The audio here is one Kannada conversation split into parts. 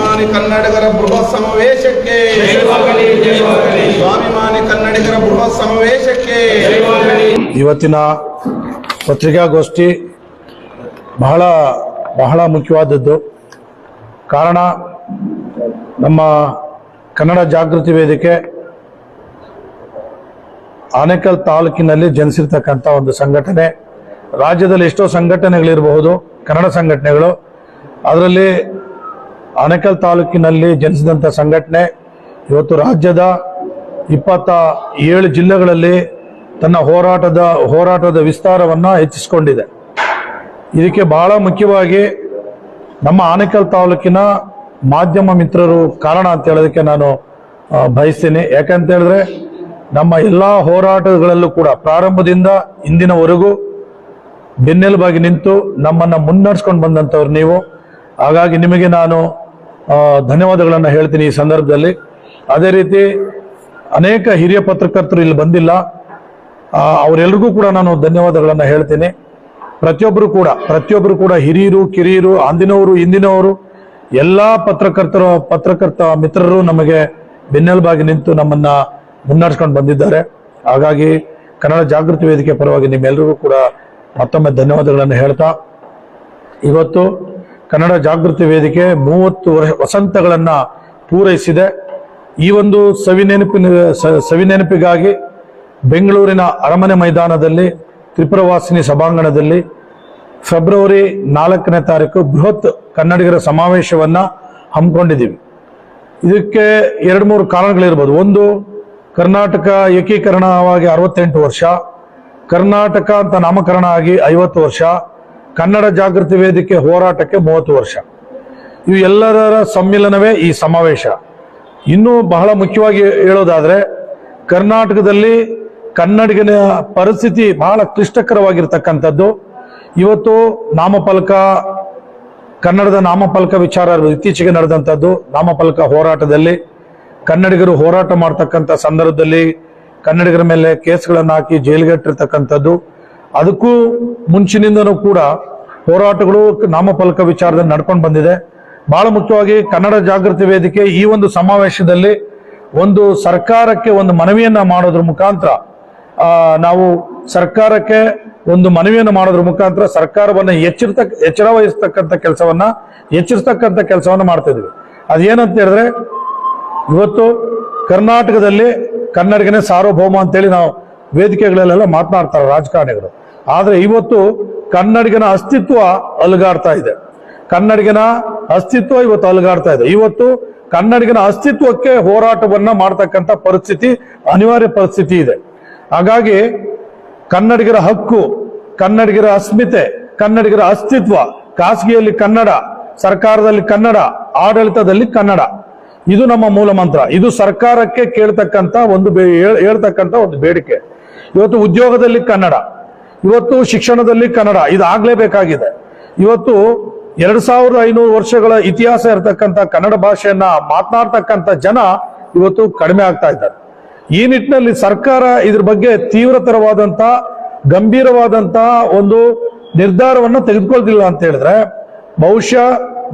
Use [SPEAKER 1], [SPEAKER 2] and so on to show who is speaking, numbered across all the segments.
[SPEAKER 1] ಸ್ವಾಭಿಮಾನಿ ಕನ್ನಡಿಗರ ಬೃಹತ್ ಸಮಾವೇಶಕ್ಕೆ. ಸ್ವಾಭಿಮಾನಿ ಕನ್ನಡಿಗರ ಬೃಹತ್ ಸಮಾವೇಶಕ್ಕೆ.
[SPEAKER 2] ಇವತ್ತಿನ ಪತ್ರಿಕಾಗೋಷ್ಠಿ ಬಹಳ ಬಹಳ ಮುಖ್ಯವಾದದ್ದು. ಕಾರಣ ನಮ್ಮ ಕನ್ನಡ ಜಾಗೃತಿ ವೇದಿಕೆ ಆನೇಕಲ್ ತಾಲೂಕಿನಲ್ಲಿ ಜನಿಸಿರ್ತಕ್ಕಂಥ ಒಂದು ಸಂಘಟನೆ. ರಾಜ್ಯದಲ್ಲಿ ಎಷ್ಟೋ ಸಂಘಟನೆಗಳಿರಬಹುದು ಕನ್ನಡ ಸಂಘಟನೆಗಳು. ಅದರಲ್ಲಿ ಆನೇಕಲ್ ತಾಲೂಕಿನಲ್ಲಿ ಜನಿಸಿದಂಥ ಸಂಘಟನೆ ಇವತ್ತು ರಾಜ್ಯದ ಇಪ್ಪತ್ತ ಏಳು ಜಿಲ್ಲೆಗಳಲ್ಲಿ ತನ್ನ ಹೋರಾಟದ ಹೋರಾಟದ ವಿಸ್ತಾರವನ್ನು ಹೆಚ್ಚಿಸಿಕೊಂಡಿದೆ. ಇದಕ್ಕೆ ಬಹಳ ಮುಖ್ಯವಾಗಿ ನಮ್ಮ ಆನೇಕಲ್ ತಾಲೂಕಿನ ಮಾಧ್ಯಮ ಮಿತ್ರರು ಕಾರಣ ಅಂತ ಹೇಳೋದಕ್ಕೆ ನಾನು ಬಯಸ್ತೀನಿ. ಯಾಕಂತ ಹೇಳಿದ್ರೆ ನಮ್ಮ ಎಲ್ಲ ಹೋರಾಟಗಳಲ್ಲೂ ಕೂಡ ಪ್ರಾರಂಭದಿಂದ ಇಂದಿನವರೆಗೂ ಬೆನ್ನೆಲುಬಾಗಿ ನಿಂತು ನಮ್ಮನ್ನು ಮುನ್ನಡೆಸ್ಕೊಂಡು ಬಂದಂಥವ್ರು ನೀವು. ಹಾಗಾಗಿ ನಿಮಗೆ ನಾನು ಧನ್ಯವಾದಗಳನ್ನು ಹೇಳ್ತೀನಿ ಈ ಸಂದರ್ಭದಲ್ಲಿ. ಅದೇ ರೀತಿ ಅನೇಕ ಹಿರಿಯ ಪತ್ರಕರ್ತರು ಇಲ್ಲಿ ಬಂದಿಲ್ಲ. ಅವರೆಲ್ರಿಗೂ ಕೂಡ ನಾನು ಧನ್ಯವಾದಗಳನ್ನು ಹೇಳ್ತೀನಿ. ಪ್ರತಿಯೊಬ್ಬರು ಕೂಡ ಪ್ರತಿಯೊಬ್ಬರು ಕೂಡ ಹಿರಿಯರು, ಕಿರಿಯರು, ಅಂದಿನವರು ಇಂದಿನವರು ಎಲ್ಲ ಪತ್ರಕರ್ತರ, ಪತ್ರಕರ್ತ ಮಿತ್ರರು ನಮಗೆ ಬೆನ್ನೆಲುಬಾಗಿ ನಿಂತು ನಮ್ಮನ್ನ ಮುನ್ನಡೆಸ್ಕೊಂಡು ಬಂದಿದ್ದಾರೆ. ಹಾಗಾಗಿ ಕನ್ನಡ ಜಾಗೃತಿ ವೇದಿಕೆ ಪರವಾಗಿ ನಿಮ್ಮೆಲ್ಲರಿಗೂ ಕೂಡ ಮತ್ತೊಮ್ಮೆ ಧನ್ಯವಾದಗಳನ್ನು ಹೇಳ್ತಾ, ಇವತ್ತು ಕನ್ನಡ ಜಾಗೃತಿ ವೇದಿಕೆ ಮೂವತ್ತು ವರ್ಷ ವಸಂತಗಳನ್ನ ಪೂರೈಸಿದೆ. ಈ ಒಂದು ಸವಿನೆನಪಿನ ಸವಿನೆನಪಿಗಾಗಿ ಬೆಂಗಳೂರಿನ ಅರಮನೆ ಮೈದಾನದಲ್ಲಿ, ತ್ರಿಪುರವಾಸಿನಿ ಸಭಾಂಗಣದಲ್ಲಿ ಫೆಬ್ರವರಿ ನಾಲ್ಕನೇ ತಾರೀಕು ಬೃಹತ್ ಕನ್ನಡಿಗರ ಸಮಾವೇಶವನ್ನ ಹಮ್ಮಿಕೊಂಡಿದ್ದೀವಿ. ಇದಕ್ಕೆ ಎರಡು ಮೂರು ಕಾರಣಗಳಿರ್ಬೋದು. ಒಂದು, ಕರ್ನಾಟಕ ಏಕೀಕರಣವಾಗಿ ಅರವತ್ತೆಂಟು ವರ್ಷ. ಕರ್ನಾಟಕ ಅಂತ ನಾಮಕರಣ ಆಗಿ ಐವತ್ತು ವರ್ಷ. ಕನ್ನಡ ಜಾಗೃತಿ ವೇದಿಕೆ ಹೋರಾಟಕ್ಕೆ ಮೂವತ್ತು ವರ್ಷ. ಇವೆಲ್ಲರ ಸಮ್ಮಿಲನವೇ ಈ ಸಮಾವೇಶ. ಇನ್ನೂ ಬಹಳ ಮುಖ್ಯವಾಗಿ ಹೇಳೋದಾದರೆ, ಕರ್ನಾಟಕದಲ್ಲಿ ಕನ್ನಡಿಗನ ಪರಿಸ್ಥಿತಿ ಬಹಳ ಕ್ಲಿಷ್ಟಕರವಾಗಿರ್ತಕ್ಕಂಥದ್ದು. ಇವತ್ತು ನಾಮಫಲಕ, ಕನ್ನಡದ ನಾಮಫಲಕ ವಿಚಾರ. ಇತ್ತೀಚೆಗೆ ನಡೆದಂಥದ್ದು, ನಾಮಫಲಕ ಹೋರಾಟದಲ್ಲಿ ಕನ್ನಡಿಗರು ಹೋರಾಟ ಮಾಡ್ತಕ್ಕಂಥ ಸಂದರ್ಭದಲ್ಲಿ ಕನ್ನಡಿಗರ ಮೇಲೆ ಕೇಸ್ಗಳನ್ನು ಹಾಕಿ ಜೈಲಿಗಟ್ಟಿರ್ತಕ್ಕಂಥದ್ದು. ಅದಕ್ಕೂ ಮುಂಚಿನಿಂದನೂ ಕೂಡ ಹೋರಾಟಗಳು ನಾಮಫಲಕ ವಿಚಾರದಲ್ಲಿ ನಡ್ಕೊಂಡು ಬಂದಿದೆ. ಬಹಳ ಮುಖ್ಯವಾಗಿ ಕನ್ನಡ ಜಾಗೃತಿ ವೇದಿಕೆ ಈ ಒಂದು ಸಮಾವೇಶದಲ್ಲಿ ಒಂದು ಸರ್ಕಾರಕ್ಕೆ ಒಂದು ಮನವಿಯನ್ನ ಮಾಡೋದ್ರ ಮುಖಾಂತರ ನಾವು ಸರ್ಕಾರಕ್ಕೆ ಒಂದು ಮನವಿಯನ್ನು ಮಾಡೋದ್ರ ಮುಖಾಂತರ ಸರ್ಕಾರವನ್ನು ಎಚ್ಚರಿತ ಎಚ್ಚರ ವಹಿಸ್ತಕ್ಕಂಥ ಕೆಲಸವನ್ನ ಎಚ್ಚರಿಸ್ತಕ್ಕಂಥ ಕೆಲಸವನ್ನ ಮಾಡ್ತಾ ಇದ್ವಿ. ಅದೇನಂತ ಹೇಳಿದ್ರೆ, ಇವತ್ತು ಕರ್ನಾಟಕದಲ್ಲಿ ಕನ್ನಡಿಗನೇ ಸಾರ್ವಭೌಮ ಅಂತೇಳಿ ನಾವು ವೇದಿಕೆಗಳಲ್ಲೆಲ್ಲ ಮಾತನಾಡ್ತಾರೆ ರಾಜಕಾರಣಿಗಳು. ಆದ್ರೆ ಇವತ್ತು ಕನ್ನಡಿಗನ ಅಸ್ತಿತ್ವ ಅಲುಗಾಡ್ತಾ ಇದೆ. ಕನ್ನಡಿಗನ ಅಸ್ತಿತ್ವ ಇವತ್ತು ಅಲುಗಾಡ್ತಾ ಇದೆ. ಇವತ್ತು ಕನ್ನಡಿಗನ ಅಸ್ತಿತ್ವಕ್ಕೆ ಹೋರಾಟವನ್ನ ಮಾಡ್ತಕ್ಕಂಥ ಪರಿಸ್ಥಿತಿ, ಅನಿವಾರ್ಯ ಪರಿಸ್ಥಿತಿ ಇದೆ. ಹಾಗಾಗಿ ಕನ್ನಡಿಗರ ಹಕ್ಕು, ಕನ್ನಡಿಗರ ಅಸ್ಮಿತೆ, ಕನ್ನಡಿಗರ ಅಸ್ತಿತ್ವ, ಖಾಸಗಿಯಲ್ಲಿ ಕನ್ನಡ, ಸರ್ಕಾರದಲ್ಲಿ ಕನ್ನಡ, ಆಡಳಿತದಲ್ಲಿ ಕನ್ನಡ, ಇದು ನಮ್ಮ ಮೂಲ ಮಂತ್ರ. ಇದು ಸರ್ಕಾರಕ್ಕೆ ಕೇಳ್ತಕ್ಕಂಥ ಒಂದು ಹೇಳ್ತಕ್ಕಂಥ ಒಂದು ಬೇಡಿಕೆ. ಇವತ್ತು ಉದ್ಯೋಗದಲ್ಲಿ ಕನ್ನಡ. ಇವತ್ತು ಶಿಕ್ಷಣದಲ್ಲಿ ಕನ್ನಡ ಇದಾಗಲೇಬೇಕಾಗಿದೆ. ಇವತ್ತು ಎರಡ್ ಸಾವಿರದ ಐನೂರು ವರ್ಷಗಳ ಇತಿಹಾಸ ಇರತಕ್ಕಂಥ ಕನ್ನಡ ಭಾಷೆಯನ್ನ ಮಾತನಾಡ್ತಕ್ಕಂಥ ಜನ ಇವತ್ತು ಕಡಿಮೆ ಆಗ್ತಾ ಇದ್ದಾರೆ. ಈ ನಿಟ್ಟಿನಲ್ಲಿ ಸರ್ಕಾರ ಇದ್ರ ಬಗ್ಗೆ ತೀವ್ರತರವಾದಂತ ಗಂಭೀರವಾದಂತ ಒಂದು ನಿರ್ಧಾರವನ್ನು ತೆಗೆದುಕೊಳ್ತಿಲ್ಲ ಅಂತ ಹೇಳಿದ್ರೆ, ಬಹುಶಃ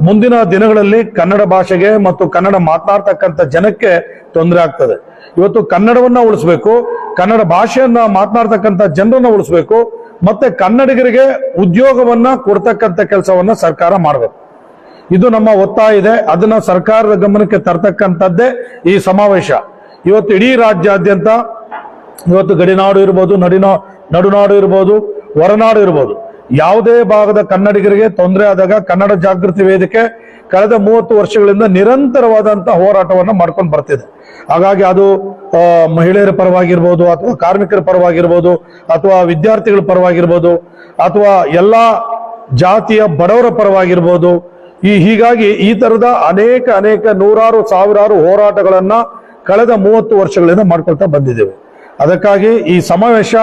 [SPEAKER 2] ಮುಂದಿನ ದಿನಗಳಲ್ಲಿ ಕನ್ನಡ ಭಾಷೆಗೆ ಮತ್ತು ಕನ್ನಡ ಮಾತನಾಡ್ತಕ್ಕಂಥ ಜನಕ್ಕೆ ತೊಂದರೆ ಆಗ್ತದೆ. ಇವತ್ತು ಕನ್ನಡವನ್ನ ಉಳಿಸ್ಬೇಕು, ಕನ್ನಡ ಭಾಷೆಯನ್ನ ಮಾತನಾಡ್ತಕ್ಕಂಥ ಜನರನ್ನ ಉಳಿಸ್ಬೇಕು ಮತ್ತೆ ಕನ್ನಡಿಗರಿಗೆ ಉದ್ಯೋಗವನ್ನ ಕೊಡ್ತಕ್ಕಂಥ ಕೆಲಸವನ್ನ ಸರ್ಕಾರ ಮಾಡಬೇಕು. ಇದು ನಮ್ಮ ಒತ್ತಾಯ ಇದೆ. ಅದನ್ನ ಸರ್ಕಾರದ ಗಮನಕ್ಕೆ ತರ್ತಕ್ಕಂಥದ್ದೇ ಈ ಸಮಾವೇಶ. ಇವತ್ತು ಇಡೀ ರಾಜ್ಯಾದ್ಯಂತ ಇವತ್ತು ಗಡಿನಾಡು ಇರ್ಬೋದು, ನಡಿನಾ, ನಡುನಾಡು ಇರ್ಬೋದು, ಹೊರನಾಡು ಇರ್ಬೋದು. ಯಾವುದೇ ಭಾಗದ ಕನ್ನಡಿಗರಿಗೆ ತೊಂದರೆ ಆದಾಗ ಕನ್ನಡ ಜಾಗೃತಿ ವೇದಿಕೆ ಕಳೆದ ಮೂವತ್ತು ವರ್ಷಗಳಿಂದ ನಿರಂತರವಾದಂತಹ ಹೋರಾಟವನ್ನು ಮಾಡ್ಕೊಂಡು ಬರ್ತಿದೆ. ಹಾಗಾಗಿ ಅದು ಮಹಿಳೆಯರ ಪರವಾಗಿರ್ಬೋದು ಅಥವಾ ಕಾರ್ಮಿಕರ ಪರವಾಗಿರ್ಬೋದು ಅಥವಾ ವಿದ್ಯಾರ್ಥಿಗಳ ಪರವಾಗಿರ್ಬೋದು ಅಥವಾ ಎಲ್ಲ ಜಾತಿಯ ಬಡವರ ಪರವಾಗಿರ್ಬೋದು, ಈ ಹೀಗಾಗಿ ಈ ತರದ ಅನೇಕ ಅನೇಕ ನೂರಾರು, ಸಾವಿರಾರು ಹೋರಾಟಗಳನ್ನ ಕಳೆದ ಮೂವತ್ತು ವರ್ಷಗಳಿಂದ ಮಾಡ್ಕೊಳ್ತಾ ಬಂದಿದ್ದೇವೆ. ಅದಕ್ಕಾಗಿ ಈ ಸಮಾವೇಶ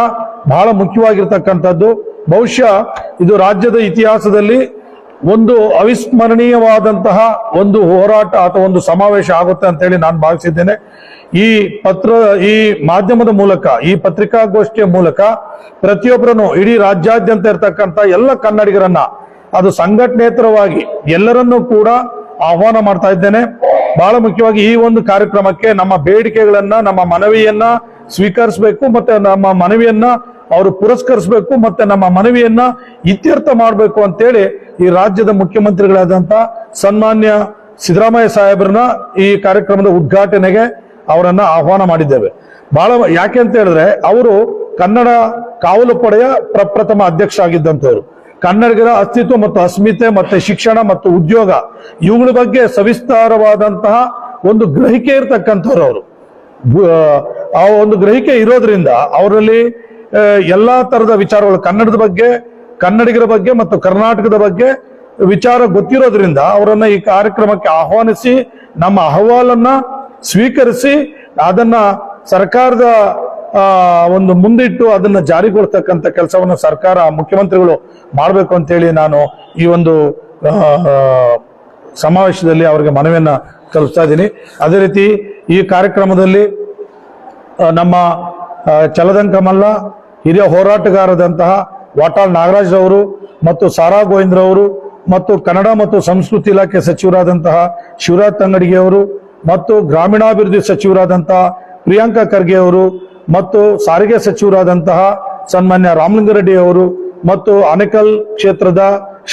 [SPEAKER 2] ಬಹಳ ಮುಖ್ಯವಾಗಿರ್ತಕ್ಕಂಥದ್ದು. ಬಹುಶಃ ಇದು ರಾಜ್ಯದ ಇತಿಹಾಸದಲ್ಲಿ ಒಂದು ಅವಿಸ್ಮರಣೀಯವಾದಂತಹ ಒಂದು ಹೋರಾಟ ಅಥವಾ ಒಂದು ಸಮಾವೇಶ ಆಗುತ್ತೆ ಅಂತ ಹೇಳಿ ನಾನು ಭಾವಿಸಿದ್ದೇನೆ. ಈ ಪತ್ರ, ಈ ಮಾಧ್ಯಮದ ಮೂಲಕ, ಈ ಪತ್ರಿಕಾಗೋಷ್ಠಿಯ ಮೂಲಕ ಪ್ರತಿಯೊಬ್ಬರನ್ನು ಇಡೀ ರಾಜ್ಯಾದ್ಯಂತ ಇರತಕ್ಕಂಥ ಎಲ್ಲ ಕನ್ನಡಿಗರನ್ನ, ಅದು ಸಂಘಟನೇತರವಾಗಿ ಎಲ್ಲರನ್ನೂ ಕೂಡ ಆಹ್ವಾನ ಮಾಡ್ತಾ ಇದ್ದೇನೆ. ಬಹಳ ಮುಖ್ಯವಾಗಿ ಈ ಒಂದು ಕಾರ್ಯಕ್ರಮಕ್ಕೆ ನಮ್ಮ ಬೇಡಿಕೆಗಳನ್ನ, ನಮ್ಮ ಮನವಿಯನ್ನ ಸ್ವೀಕರಿಸಬೇಕು ಮತ್ತೆ ನಮ್ಮ ಮನವಿಯನ್ನ ಅವರು ಪುರಸ್ಕರಿಸಬೇಕು ಮತ್ತೆ ನಮ್ಮ ಮನವಿಯನ್ನ ಇತ್ಯರ್ಥ ಮಾಡಬೇಕು ಅಂತೇಳಿ ಈ ರಾಜ್ಯದ ಮುಖ್ಯಮಂತ್ರಿಗಳಾದಂತ ಸನ್ಮಾನ್ಯ ಸಿದ್ದರಾಮಯ್ಯ ಸಾಹೇಬ್ರನ್ನ ಈ ಕಾರ್ಯಕ್ರಮದ ಉದ್ಘಾಟನೆಗೆ ಅವರನ್ನ ಆಹ್ವಾನ ಮಾಡಿದ್ದೇವೆ. ಬಹಳ ಯಾಕೆ ಅಂತ ಹೇಳಿದ್ರೆ ಅವರು ಕನ್ನಡ ಕಾವಲು ಪಡೆಯ ಪ್ರಪ್ರಥಮ ಅಧ್ಯಕ್ಷ ಆಗಿದ್ದಂಥವ್ರು ಕನ್ನಡಿಗರ ಅಸ್ತಿತ್ವ ಮತ್ತು ಅಸ್ಮಿತೆ ಮತ್ತೆ ಶಿಕ್ಷಣ ಮತ್ತು ಉದ್ಯೋಗ ಇವುಗಳ ಬಗ್ಗೆ ಸವಿಸ್ತಾರವಾದಂತಹ ಒಂದು ಗ್ರಹಿಕೆ ಇರ್ತಕ್ಕಂಥವ್ರು ಅವರು. ಆ ಒಂದು ಗ್ರಹಿಕೆ ಇರೋದ್ರಿಂದ ಅವರಲ್ಲಿ ಎಲ್ಲಾ ತರದ ವಿಚಾರಗಳು, ಕನ್ನಡದ ಬಗ್ಗೆ, ಕನ್ನಡಿಗರ ಬಗ್ಗೆ ಮತ್ತು ಕರ್ನಾಟಕದ ಬಗ್ಗೆ ವಿಚಾರ ಗೊತ್ತಿರೋದ್ರಿಂದ ಅವರನ್ನ ಈ ಕಾರ್ಯಕ್ರಮಕ್ಕೆ ಆಹ್ವಾನಿಸಿ, ನಮ್ಮ ಅಹವಾಲನ್ನ ಸ್ವೀಕರಿಸಿ, ಅದನ್ನ ಸರ್ಕಾರದ ಒಂದು ಮುಂದಿಟ್ಟು ಅದನ್ನ ಜಾರಿಗೊಳ್ತಕ್ಕಂಥ ಕೆಲಸವನ್ನು ಸರ್ಕಾರ, ಮುಖ್ಯಮಂತ್ರಿಗಳು ಮಾಡಬೇಕು ಅಂತೇಳಿ ನಾನು ಈ ಒಂದು ಸಮಾವೇಶದಲ್ಲಿ ಅವರಿಗೆ ಮನವಿಯನ್ನ ತಲುಪಿಸ್ತಾ ಇದ್ದೀನಿ. ಅದೇ ರೀತಿ ಈ ಕಾರ್ಯಕ್ರಮದಲ್ಲಿ ನಮ್ಮ ಚಲದಂಕ ಮಲ್ಲ ಹಿರಿಯ ಹೋರಾಟಗಾರದಂತಹ ವಾಟಾಳ್ ನಾಗರಾಜ್ ಅವರು ಮತ್ತು ಸಾರಾ ಗೋವಿಂದ್ರ ಅವರು ಮತ್ತು ಕನ್ನಡ ಮತ್ತು ಸಂಸ್ಕೃತಿ ಇಲಾಖೆ ಸಚಿವರಾದಂತಹ ಶಿವರಾಜ್ ತಂಗಡಿಗೆ ಅವರು ಮತ್ತು ಗ್ರಾಮೀಣಾಭಿವೃದ್ಧಿ ಸಚಿವರಾದಂತಹ ಪ್ರಿಯಾಂಕಾ ಖರ್ಗೆ ಅವರು ಮತ್ತು ಸಾರಿಗೆ ಸಚಿವರಾದಂತಹ ಸನ್ಮಾನ್ಯ ರಾಮಲಿಂಗರೆಡ್ಡಿ ಅವರು ಮತ್ತು ಆನೇಕಲ್ ಕ್ಷೇತ್ರದ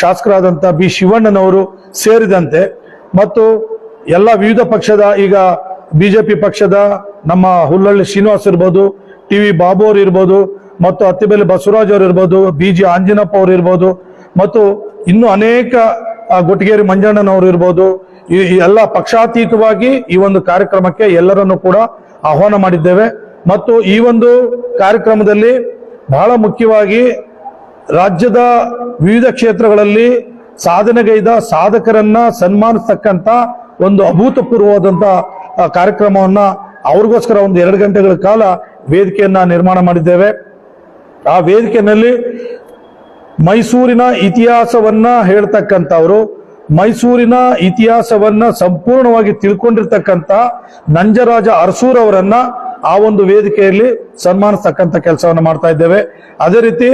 [SPEAKER 2] ಶಾಸಕರಾದಂತಹ ಬಿ ಶಿವಣ್ಣನವರು ಸೇರಿದಂತೆ ಮತ್ತು ಎಲ್ಲ ವಿವಿಧ ಪಕ್ಷದ, ಈಗ ಬಿಜೆಪಿ ಪಕ್ಷದ, ನಮ್ಮ ಹುಲ್ಲಳ್ಳಿ ಶ್ರೀನಿವಾಸ್ ಇರ್ಬೋದು, ಟಿ ವಿ ಬಾಬು ಅವರು ಇರ್ಬೋದು, ಮತ್ತು ಅತ್ತಿಬೆಲೆ ಬಸವರಾಜ್ ಅವರು ಇರ್ಬೋದು, ಬಿ ಜಿ ಆಂಜನಪ್ಪ ಅವರು ಇರ್ಬೋದು, ಮತ್ತು ಇನ್ನು ಅನೇಕ ಗುಟ್ಗೇರಿ ಮಂಜಣ್ಣನವರು ಇರ್ಬೋದು, ಈ ಎಲ್ಲ ಪಕ್ಷಾತೀತವಾಗಿ ಈ ಒಂದು ಕಾರ್ಯಕ್ರಮಕ್ಕೆ ಎಲ್ಲರನ್ನು ಕೂಡ ಆಹ್ವಾನ ಮಾಡಿದ್ದೇವೆ. ಮತ್ತು ಈ ಒಂದು ಕಾರ್ಯಕ್ರಮದಲ್ಲಿ ಬಹಳ ಮುಖ್ಯವಾಗಿ ರಾಜ್ಯದ ವಿವಿಧ ಕ್ಷೇತ್ರಗಳಲ್ಲಿ ಸಾಧನೆಗೈದ ಸಾಧಕರನ್ನ ಸನ್ಮಾನಿಸ್ತಕ್ಕಂತ ಒಂದು ಅಭೂತಪೂರ್ವವಾದಂಥ ಕಾರ್ಯಕ್ರಮವನ್ನ ಅವ್ರಿಗೋಸ್ಕರ ಒಂದು ಎರಡು ಗಂಟೆಗಳ ಕಾಲ ವೇದಿಕೆಯನ್ನು ನಿರ್ಮಾಣ ಮಾಡಿದ್ದೇವೆ. ಆ ವೇದಿಕೆಯಲ್ಲಿ ಮೈಸೂರಿನ ಇತಿಹಾಸವನ್ನ ಹೇಳ್ತಕ್ಕಂಥವ್ರು, ಮೈಸೂರಿನ ಇತಿಹಾಸವನ್ನ ಸಂಪೂರ್ಣವಾಗಿ ತಿಳ್ಕೊಂಡಿರ್ತಕ್ಕಂಥ ನಂಜರಾಜ ಅರಸೂರ್ ಅವರನ್ನ ಆ ಒಂದು ವೇದಿಕೆಯಲ್ಲಿ ಸನ್ಮಾನಿಸ್ತಕ್ಕಂಥ ಕೆಲಸವನ್ನ ಮಾಡ್ತಾ ಇದ್ದೇವೆ. ಅದೇ ರೀತಿ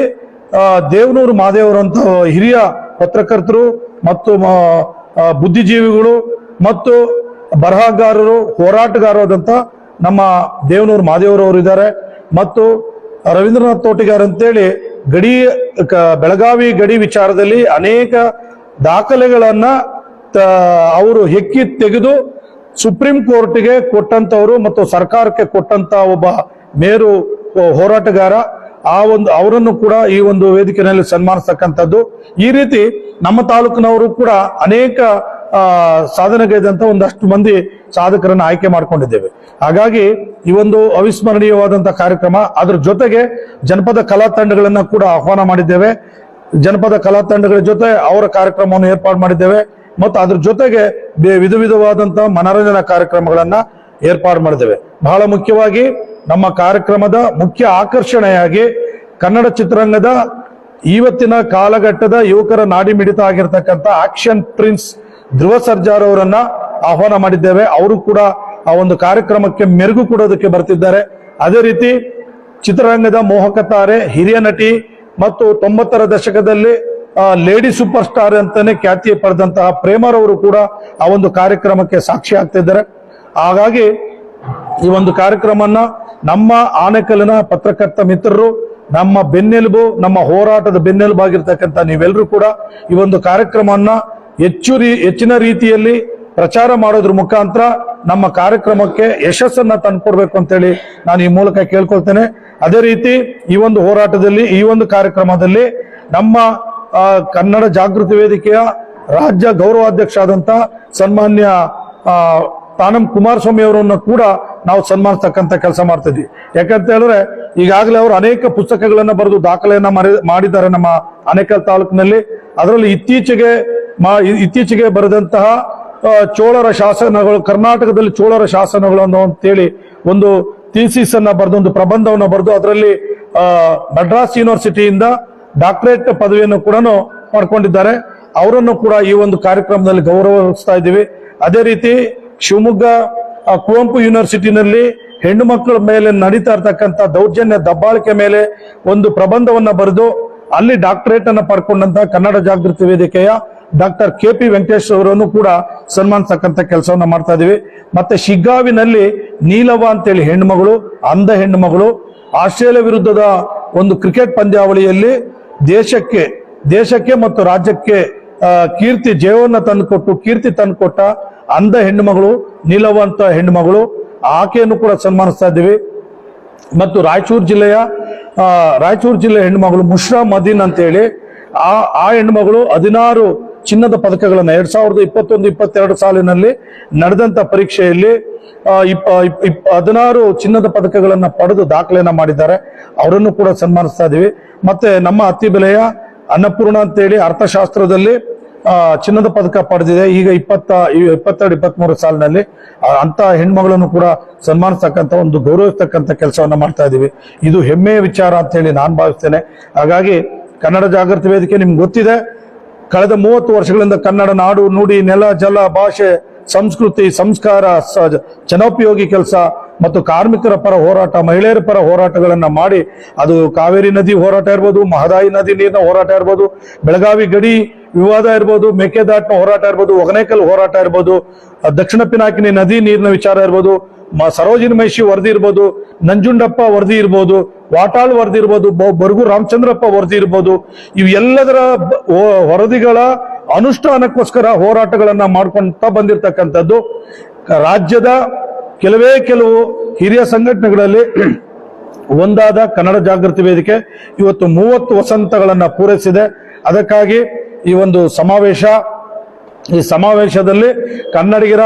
[SPEAKER 2] ದೇವನೂರು ಮಾದೇವರಂತ ಹಿರಿಯ ಪತ್ರಕರ್ತರು ಮತ್ತು ಬುದ್ಧಿಜೀವಿಗಳು ಮತ್ತು ಬರಹಗಾರರು ಹೋರಾಟಗಾರರಾದಂಥ ನಮ್ಮ ದೇವನೂರು ಮಾದೇವರವರು ಇದ್ದಾರೆ. ಮತ್ತು ರವೀಂದ್ರನಾಥ್ ತೋಟಿಗಾರ್ ಅಂತೇಳಿ ಗಡಿ ಬೆಳಗಾವಿ ಗಡಿ ವಿಚಾರದಲ್ಲಿ ಅನೇಕ ದಾಖಲೆಗಳನ್ನ ಅವರು ಹೆಕ್ಕಿ ತೆಗೆದು ಸುಪ್ರೀಂ ಕೋರ್ಟ್ಗೆ ಕೊಟ್ಟಂತವರು ಮತ್ತು ಸರ್ಕಾರಕ್ಕೆ ಕೊಟ್ಟಂತ ಒಬ್ಬ ಮೇರು ಹೋರಾಟಗಾರ, ಆ ಒಂದು, ಅವರನ್ನು ಕೂಡ ಈ ಒಂದು ವೇದಿಕೆಯಲ್ಲಿ ಸನ್ಮಾನಿಸ್ತಕ್ಕಂಥದ್ದು. ಈ ರೀತಿ ನಮ್ಮ ತಾಲೂಕಿನವರು ಕೂಡ ಅನೇಕ ಸಾಧನೆಗೈದಂತ ಒಂದಷ್ಟು ಮಂದಿ ಸಾಧಕರನ್ನ ಆಯ್ಕೆ ಮಾಡ್ಕೊಂಡಿದ್ದೇವೆ. ಹಾಗಾಗಿ ಈ ಒಂದು ಅವಿಸ್ಮರಣೀಯವಾದಂತಹ ಕಾರ್ಯಕ್ರಮ, ಅದ್ರ ಜೊತೆಗೆ ಜನಪದ ಕಲಾ ತಂಡಗಳನ್ನ ಕೂಡ ಆಹ್ವಾನ ಮಾಡಿದ್ದೇವೆ. ಜನಪದ ಕಲಾ ತಂಡಗಳ ಜೊತೆ ಅವರ ಕಾರ್ಯಕ್ರಮವನ್ನು ಏರ್ಪಾಡು ಮಾಡಿದ್ದೇವೆ. ಮತ್ತು ಅದ್ರ ಜೊತೆಗೆ ವಿಧ ವಿಧವಾದಂತಹ ಮನರಂಜನಾ ಕಾರ್ಯಕ್ರಮಗಳನ್ನ ಏರ್ಪಾಡು ಮಾಡಿದ್ದೇವೆ. ಬಹಳ ಮುಖ್ಯವಾಗಿ ನಮ್ಮ ಕಾರ್ಯಕ್ರಮದ ಮುಖ್ಯ ಆಕರ್ಷಣೆಯಾಗಿ ಕನ್ನಡ ಚಿತ್ರರಂಗದ ಇವತ್ತಿನ ಕಾಲಘಟ್ಟದ ಯುವಕರ ನಾಡಿ ಮಿಡಿತ ಆಗಿರ್ತಕ್ಕಂಥ ಆಕ್ಷನ್ ಪ್ರಿನ್ಸ್ ಧ್ರುವ ಸರ್ಜಾರ್ ಅವರನ್ನ ಆಹ್ವಾನ ಮಾಡಿದ್ದೇವೆ. ಅವರು ಕೂಡ ಆ ಒಂದು ಕಾರ್ಯಕ್ರಮಕ್ಕೆ ಮೆರುಗು ಕೊಡೋದಕ್ಕೆ ಬರ್ತಿದ್ದಾರೆ. ಅದೇ ರೀತಿ ಚಿತ್ರರಂಗದ ಮೋಹಕ ತಾರೆ, ಹಿರಿಯ ನಟಿ ಮತ್ತು ತೊಂಬತ್ತರ ದಶಕದಲ್ಲಿ ಲೇಡಿ ಸೂಪರ್ ಸ್ಟಾರ್ ಅಂತಾನೆ ಖ್ಯಾತಿ ಪಡೆದಂತಹ ಪ್ರೇಮರವರು ಕೂಡ ಆ ಒಂದು ಕಾರ್ಯಕ್ರಮಕ್ಕೆ ಸಾಕ್ಷಿ ಆಗ್ತಿದ್ದಾರೆ. ಹಾಗಾಗಿ ಈ ಒಂದು ಕಾರ್ಯಕ್ರಮನ ನಮ್ಮ ಆನೆಕಲ್ಲಿನ ಪತ್ರಕರ್ತ ಮಿತ್ರರು, ನಮ್ಮ ಬೆನ್ನೆಲುಬು, ನಮ್ಮ ಹೋರಾಟದ ಬೆನ್ನೆಲುಬಾಗಿರ್ತಕ್ಕಂಥ ನೀವೆಲ್ಲರೂ ಕೂಡ ಈ ಒಂದು ಕಾರ್ಯಕ್ರಮವನ್ನ ಹೆಚ್ಚು ರೀ, ಹೆಚ್ಚಿನ ರೀತಿಯಲ್ಲಿ ಪ್ರಚಾರ ಮಾಡೋದ್ರ ಮುಖಾಂತರ ನಮ್ಮ ಕಾರ್ಯಕ್ರಮಕ್ಕೆ ಯಶಸ್ಸನ್ನ ತಂದ್ಕೊಡ್ಬೇಕು ಅಂತೇಳಿ ನಾನು ಈ ಮೂಲಕ ಕೇಳ್ಕೊಳ್ತೇನೆ. ಅದೇ ರೀತಿ ಈ ಒಂದು ಹೋರಾಟದಲ್ಲಿ, ಈ ಒಂದು ಕಾರ್ಯಕ್ರಮದಲ್ಲಿ ನಮ್ಮ ಕನ್ನಡ ಜಾಗೃತಿ ವೇದಿಕೆಯ ರಾಜ್ಯ ಗೌರವಾಧ್ಯಕ್ಷ ಆದಂತ ಸನ್ಮಾನ್ಯ ತಾನಂ ಕುಮಾರಸ್ವಾಮಿ ಅವರನ್ನು ಕೂಡ ನಾವು ಸನ್ಮಾನಿಸ್ತಕ್ಕಂಥ ಕೆಲಸ ಮಾಡ್ತಿದ್ವಿ. ಯಾಕಂತ ಹೇಳಿದ್ರೆ ಈಗಾಗಲೇ ಅವರು ಅನೇಕ ಪುಸ್ತಕಗಳನ್ನು ಬರೆದು ದಾಖಲೆಯನ್ನ ಮಾಡಿದ್ದಾರೆ ನಮ್ಮ ಅನೇಕಲ್ ತಾಲೂಕಿನಲ್ಲಿ. ಅದರಲ್ಲಿ ಇತ್ತೀಚೆಗೆ ಇತ್ತೀಚೆಗೆ ಬರೆದಂತಹ ಚೋಳರ ಶಾಸನಗಳು, ಕರ್ನಾಟಕದಲ್ಲಿ ಚೋಳರ ಶಾಸನಗಳು ಅನ್ನೋ ಅಂತೇಳಿ ಒಂದು ಥೀಸಿಸ್ ಅನ್ನ ಬರೆದು, ಒಂದು ಪ್ರಬಂಧವನ್ನ ಬರೆದು ಅದರಲ್ಲಿ ಮಡ್ರಾಸ್ ಯೂನಿವರ್ಸಿಟಿಯಿಂದ ಡಾಕ್ಟರೇಟ್ ಪದವಿಯನ್ನು ಕೂಡ ಮಾಡ್ಕೊಂಡಿದ್ದಾರೆ. ಅವರನ್ನು ಕೂಡ ಈ ಒಂದು ಕಾರ್ಯಕ್ರಮದಲ್ಲಿ ಗೌರವಿಸ್ತಾ ಇದ್ದೀವಿ. ಅದೇ ರೀತಿ ಶಿವಮೊಗ್ಗ ಕುವೆಂಪು ಯೂನಿವರ್ಸಿಟಿನಲ್ಲಿ ಹೆಣ್ಣು ಮಕ್ಕಳ ಮೇಲೆ ನಡೀತಾ ಇರ್ತಕ್ಕಂಥ ದೌರ್ಜನ್ಯ, ದಬ್ಬಾಳಿಕೆ ಮೇಲೆ ಒಂದು ಪ್ರಬಂಧವನ್ನ ಬರೆದು ಅಲ್ಲಿ ಡಾಕ್ಟರೇಟ್ ಅನ್ನು ಪಡ್ಕೊಂಡಂತ ಕನ್ನಡ ಜಾಗೃತಿ ವೇದಿಕೆಯ ಡಾಕ್ಟರ್ ಕೆ ಪಿ ವೆಂಕಟೇಶ್ ಅವರನ್ನು ಕೂಡ ಸನ್ಮಾನಿಸತಕ್ಕಂಥ ಕೆಲಸವನ್ನ ಮಾಡ್ತಾ ಇದೀವಿ. ಮತ್ತೆ ಶಿಗ್ಗಾವಿನಲ್ಲಿ ನೀಲವ ಅಂತೇಳಿ ಹೆಣ್ಮಗಳು ಅಂಧ ಹೆಣ್ಣುಮಗಳು, ಆಸ್ಟ್ರೇಲಿಯಾ ವಿರುದ್ಧದ ಒಂದು ಕ್ರಿಕೆಟ್ ಪಂದ್ಯಾವಳಿಯಲ್ಲಿ ದೇಶಕ್ಕೆ ದೇಶಕ್ಕೆ ಮತ್ತು ರಾಜ್ಯಕ್ಕೆ ಕೀರ್ತಿ ಜಯವನ್ನ ತಂದುಕೊಟ್ಟು, ಕೀರ್ತಿ ತಂದುಕೊಟ್ಟ ಅಂಧ ಹೆಣ್ಣುಮಗಳು, ನೀಲವ ಅಂತ ಹೆಣ್ಣುಮಗಳು ಆಕೆಯನ್ನು ಕೂಡ ಸನ್ಮಾನಿಸ್ತಾ ಇದ್ದೀವಿ ಮತ್ತು ರಾಯಚೂರು ಜಿಲ್ಲೆಯ ರಾಯಚೂರು ಜಿಲ್ಲೆಯ ಹೆಣ್ಣುಮಗಳು ಮುಷ್ರಾ ಮದೀನ್ ಅಂತೇಳಿ ಆ ಆ ಹೆಣ್ಣುಮಗಳು ಹದಿನಾರು ಚಿನ್ನದ ಪದಕಗಳನ್ನು ಎರಡ್ ಸಾವಿರದ ಇಪ್ಪತ್ತೊಂದು, ಇಪ್ಪತ್ತೆರಡು ಸಾಲಿನಲ್ಲಿ ನಡೆದಂತ ಪರೀಕ್ಷೆಯಲ್ಲಿ ಹದಿನಾರು ಚಿನ್ನದ ಪದಕಗಳನ್ನು ಪಡೆದು ದಾಖಲೆಯನ್ನ ಮಾಡಿದ್ದಾರೆ. ಅವರನ್ನು ಕೂಡ ಸನ್ಮಾನಿಸ್ತಾ ಇದೀವಿ. ಮತ್ತೆ ನಮ್ಮ ಅತಿ ಬೆಲೆಯ ಅನ್ನಪೂರ್ಣ ಅಂತೇಳಿ ಅರ್ಥಶಾಸ್ತ್ರದಲ್ಲಿ ಚಿನ್ನದ ಪದಕ ಪಡೆದಿದೆ. ಈಗ ಇಪ್ಪತ್ತ ಇಪ್ಪತ್ತೆರಡು ಇಪ್ಪತ್ತೆರಡು, ಇಪ್ಪತ್ಮೂರು ಸಾಲಿನಲ್ಲಿ ಅಂತ ಹೆಣ್ಮಗಳನ್ನು ಕೂಡ ಸನ್ಮಾನಿಸ್ತಕ್ಕಂಥ ಒಂದು ಗೌರವಿಸ್ತಕ್ಕಂಥ ಕೆಲಸವನ್ನ ಮಾಡ್ತಾ ಇದ್ದೀವಿ ಇದು ಹೆಮ್ಮೆಯ ವಿಚಾರ ಅಂತ ಹೇಳಿ ನಾನು ಭಾವಿಸ್ತೇನೆ. ಹಾಗಾಗಿ ಕನ್ನಡ ಜಾಗೃತಿ ವೇದಿಕೆ ನಿಮ್ಗೆ ಗೊತ್ತಿದೆ. ಕಳೆದ ಮೂವತ್ತು ವರ್ಷಗಳಿಂದ ಕನ್ನಡ ನಾಡು ನುಡಿ ನೆಲ ಜಲ ಭಾಷೆ ಸಂಸ್ಕೃತಿ ಸಂಸ್ಕಾರ ಜನೋಪಯೋಗಿ ಕೆಲಸ ಮತ್ತು ಕಾರ್ಮಿಕರ ಪರ ಹೋರಾಟ, ಮಹಿಳೆಯರ ಪರ ಹೋರಾಟಗಳನ್ನು ಮಾಡಿ, ಅದು ಕಾವೇರಿ ನದಿ ಹೋರಾಟ ಇರ್ಬೋದು, ಮಹದಾಯಿ ನದಿ ನೀರಿನ ಹೋರಾಟ ಇರ್ಬೋದು, ಬೆಳಗಾವಿ ಗಡಿ ವಿವಾದ ಇರ್ಬೋದು, ಮೇಕೆದಾಟಿನ ಹೋರಾಟ ಇರ್ಬೋದು, ಒಗನೇಕಲ್ ಹೋರಾಟ ಇರ್ಬೋದು ದಕ್ಷಿಣ ಪಿನಾಕಿನಿ ನದಿ ನೀರಿನ ವಿಚಾರ ಇರ್ಬೋದು ಸರೋಜಿನಿ ಮಹಿಷಿ ವರದಿ ಇರ್ಬೋದು, ನಂಜುಂಡಪ್ಪ ವರದಿ ಇರ್ಬೋದು, ವಾಟಾಳ್ ವರದಿ ಇರ್ಬೋದು ಬರ್ಗು ರಾಮಚಂದ್ರಪ್ಪ ವರದಿ ಇರ್ಬೋದು, ಇವೆಲ್ಲದರ ವರದಿಗಳ ಅನುಷ್ಠಾನಕ್ಕೋಸ್ಕರ ಹೋರಾಟಗಳನ್ನ ಮಾಡ್ಕೊಂತ ಬಂದಿರತಕ್ಕಂಥದ್ದು. ರಾಜ್ಯದ ಕೆಲವೇ ಕೆಲವು ಹಿರಿಯ ಸಂಘಟನೆಗಳಲ್ಲಿ ಒಂದಾದ ಕನ್ನಡ ಜಾಗೃತಿ ವೇದಿಕೆ ಇವತ್ತು ಮೂವತ್ತು ವಸಂತಗಳನ್ನು ಪೂರೈಸಿದೆ. ಅದಕ್ಕಾಗಿ ಈ ಒಂದು ಸಮಾವೇಶ, ಈ ಸಮಾವೇಶದಲ್ಲಿ ಕನ್ನಡಿಗರ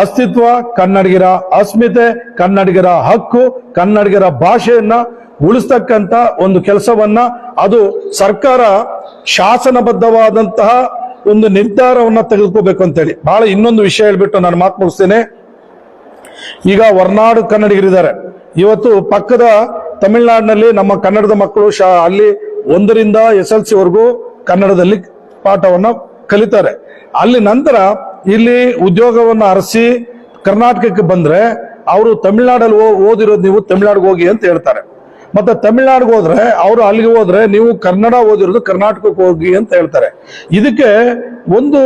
[SPEAKER 2] ಅಸ್ತಿತ್ವ, ಕನ್ನಡಿಗರ ಅಸ್ಮಿತೆ, ಕನ್ನಡಿಗರ ಹಕ್ಕು, ಕನ್ನಡಿಗರ ಭಾಷೆಯನ್ನ ಉಳಿಸ್ತಕ್ಕಂಥ ಒಂದು ಕೆಲಸವನ್ನ ಅದು ಸರ್ಕಾರ ಶಾಸನಬದ್ಧವಾದಂತಹ ಒಂದು ನಿರ್ಧಾರವನ್ನ ತೆಗೆದುಕೋಬೇಕು ಅಂತೇಳಿ. ಬಹಳ ಇನ್ನೊಂದು ವಿಷಯ ಹೇಳ್ಬಿಟ್ಟು ನಾನು ಮಾತು ಮುಗಿಸ್ತೇನೆ. ಈಗ ಹೊರನಾಡು ಕನ್ನಡಿಗರಿದ್ದಾರೆ. ಇವತ್ತು ಪಕ್ಕದ ತಮಿಳುನಾಡಿನಲ್ಲಿ ನಮ್ಮ ಕನ್ನಡದ ಮಕ್ಕಳು ಶಾ, ಅಲ್ಲಿ ಒಂದರಿಂದ ಎಸ್ ಎಲ್ ಸಿ ವರೆಗೂ ಕನ್ನಡದಲ್ಲಿ ಪಾಠವನ್ನ ಕಲಿತಾರೆ. ಅಲ್ಲಿ ನಂತರ ಇಲ್ಲಿ ಉದ್ಯೋಗವನ್ನ ಅರಸಿ ಕರ್ನಾಟಕಕ್ಕೆ ಬಂದ್ರೆ ಅವರು ತಮಿಳ್ನಾಡಲ್ಲಿ ಓದಿರೋದು ನೀವು ತಮಿಳ್ನಾಡಿಗೆ ಹೋಗಿ ಅಂತ ಹೇಳ್ತಾರೆ. ಮತ್ತೆ ತಮಿಳ್ನಾಡಿಗೆ ಹೋದ್ರೆ ಅವರು ಅಲ್ಲಿಗೆ ಹೋದ್ರೆ ನೀವು ಕನ್ನಡ ಓದಿರೋದು ಕರ್ನಾಟಕಕ್ಕೆ ಹೋಗಿ ಅಂತ ಹೇಳ್ತಾರೆ. ಇದಕ್ಕೆ ಒಂದು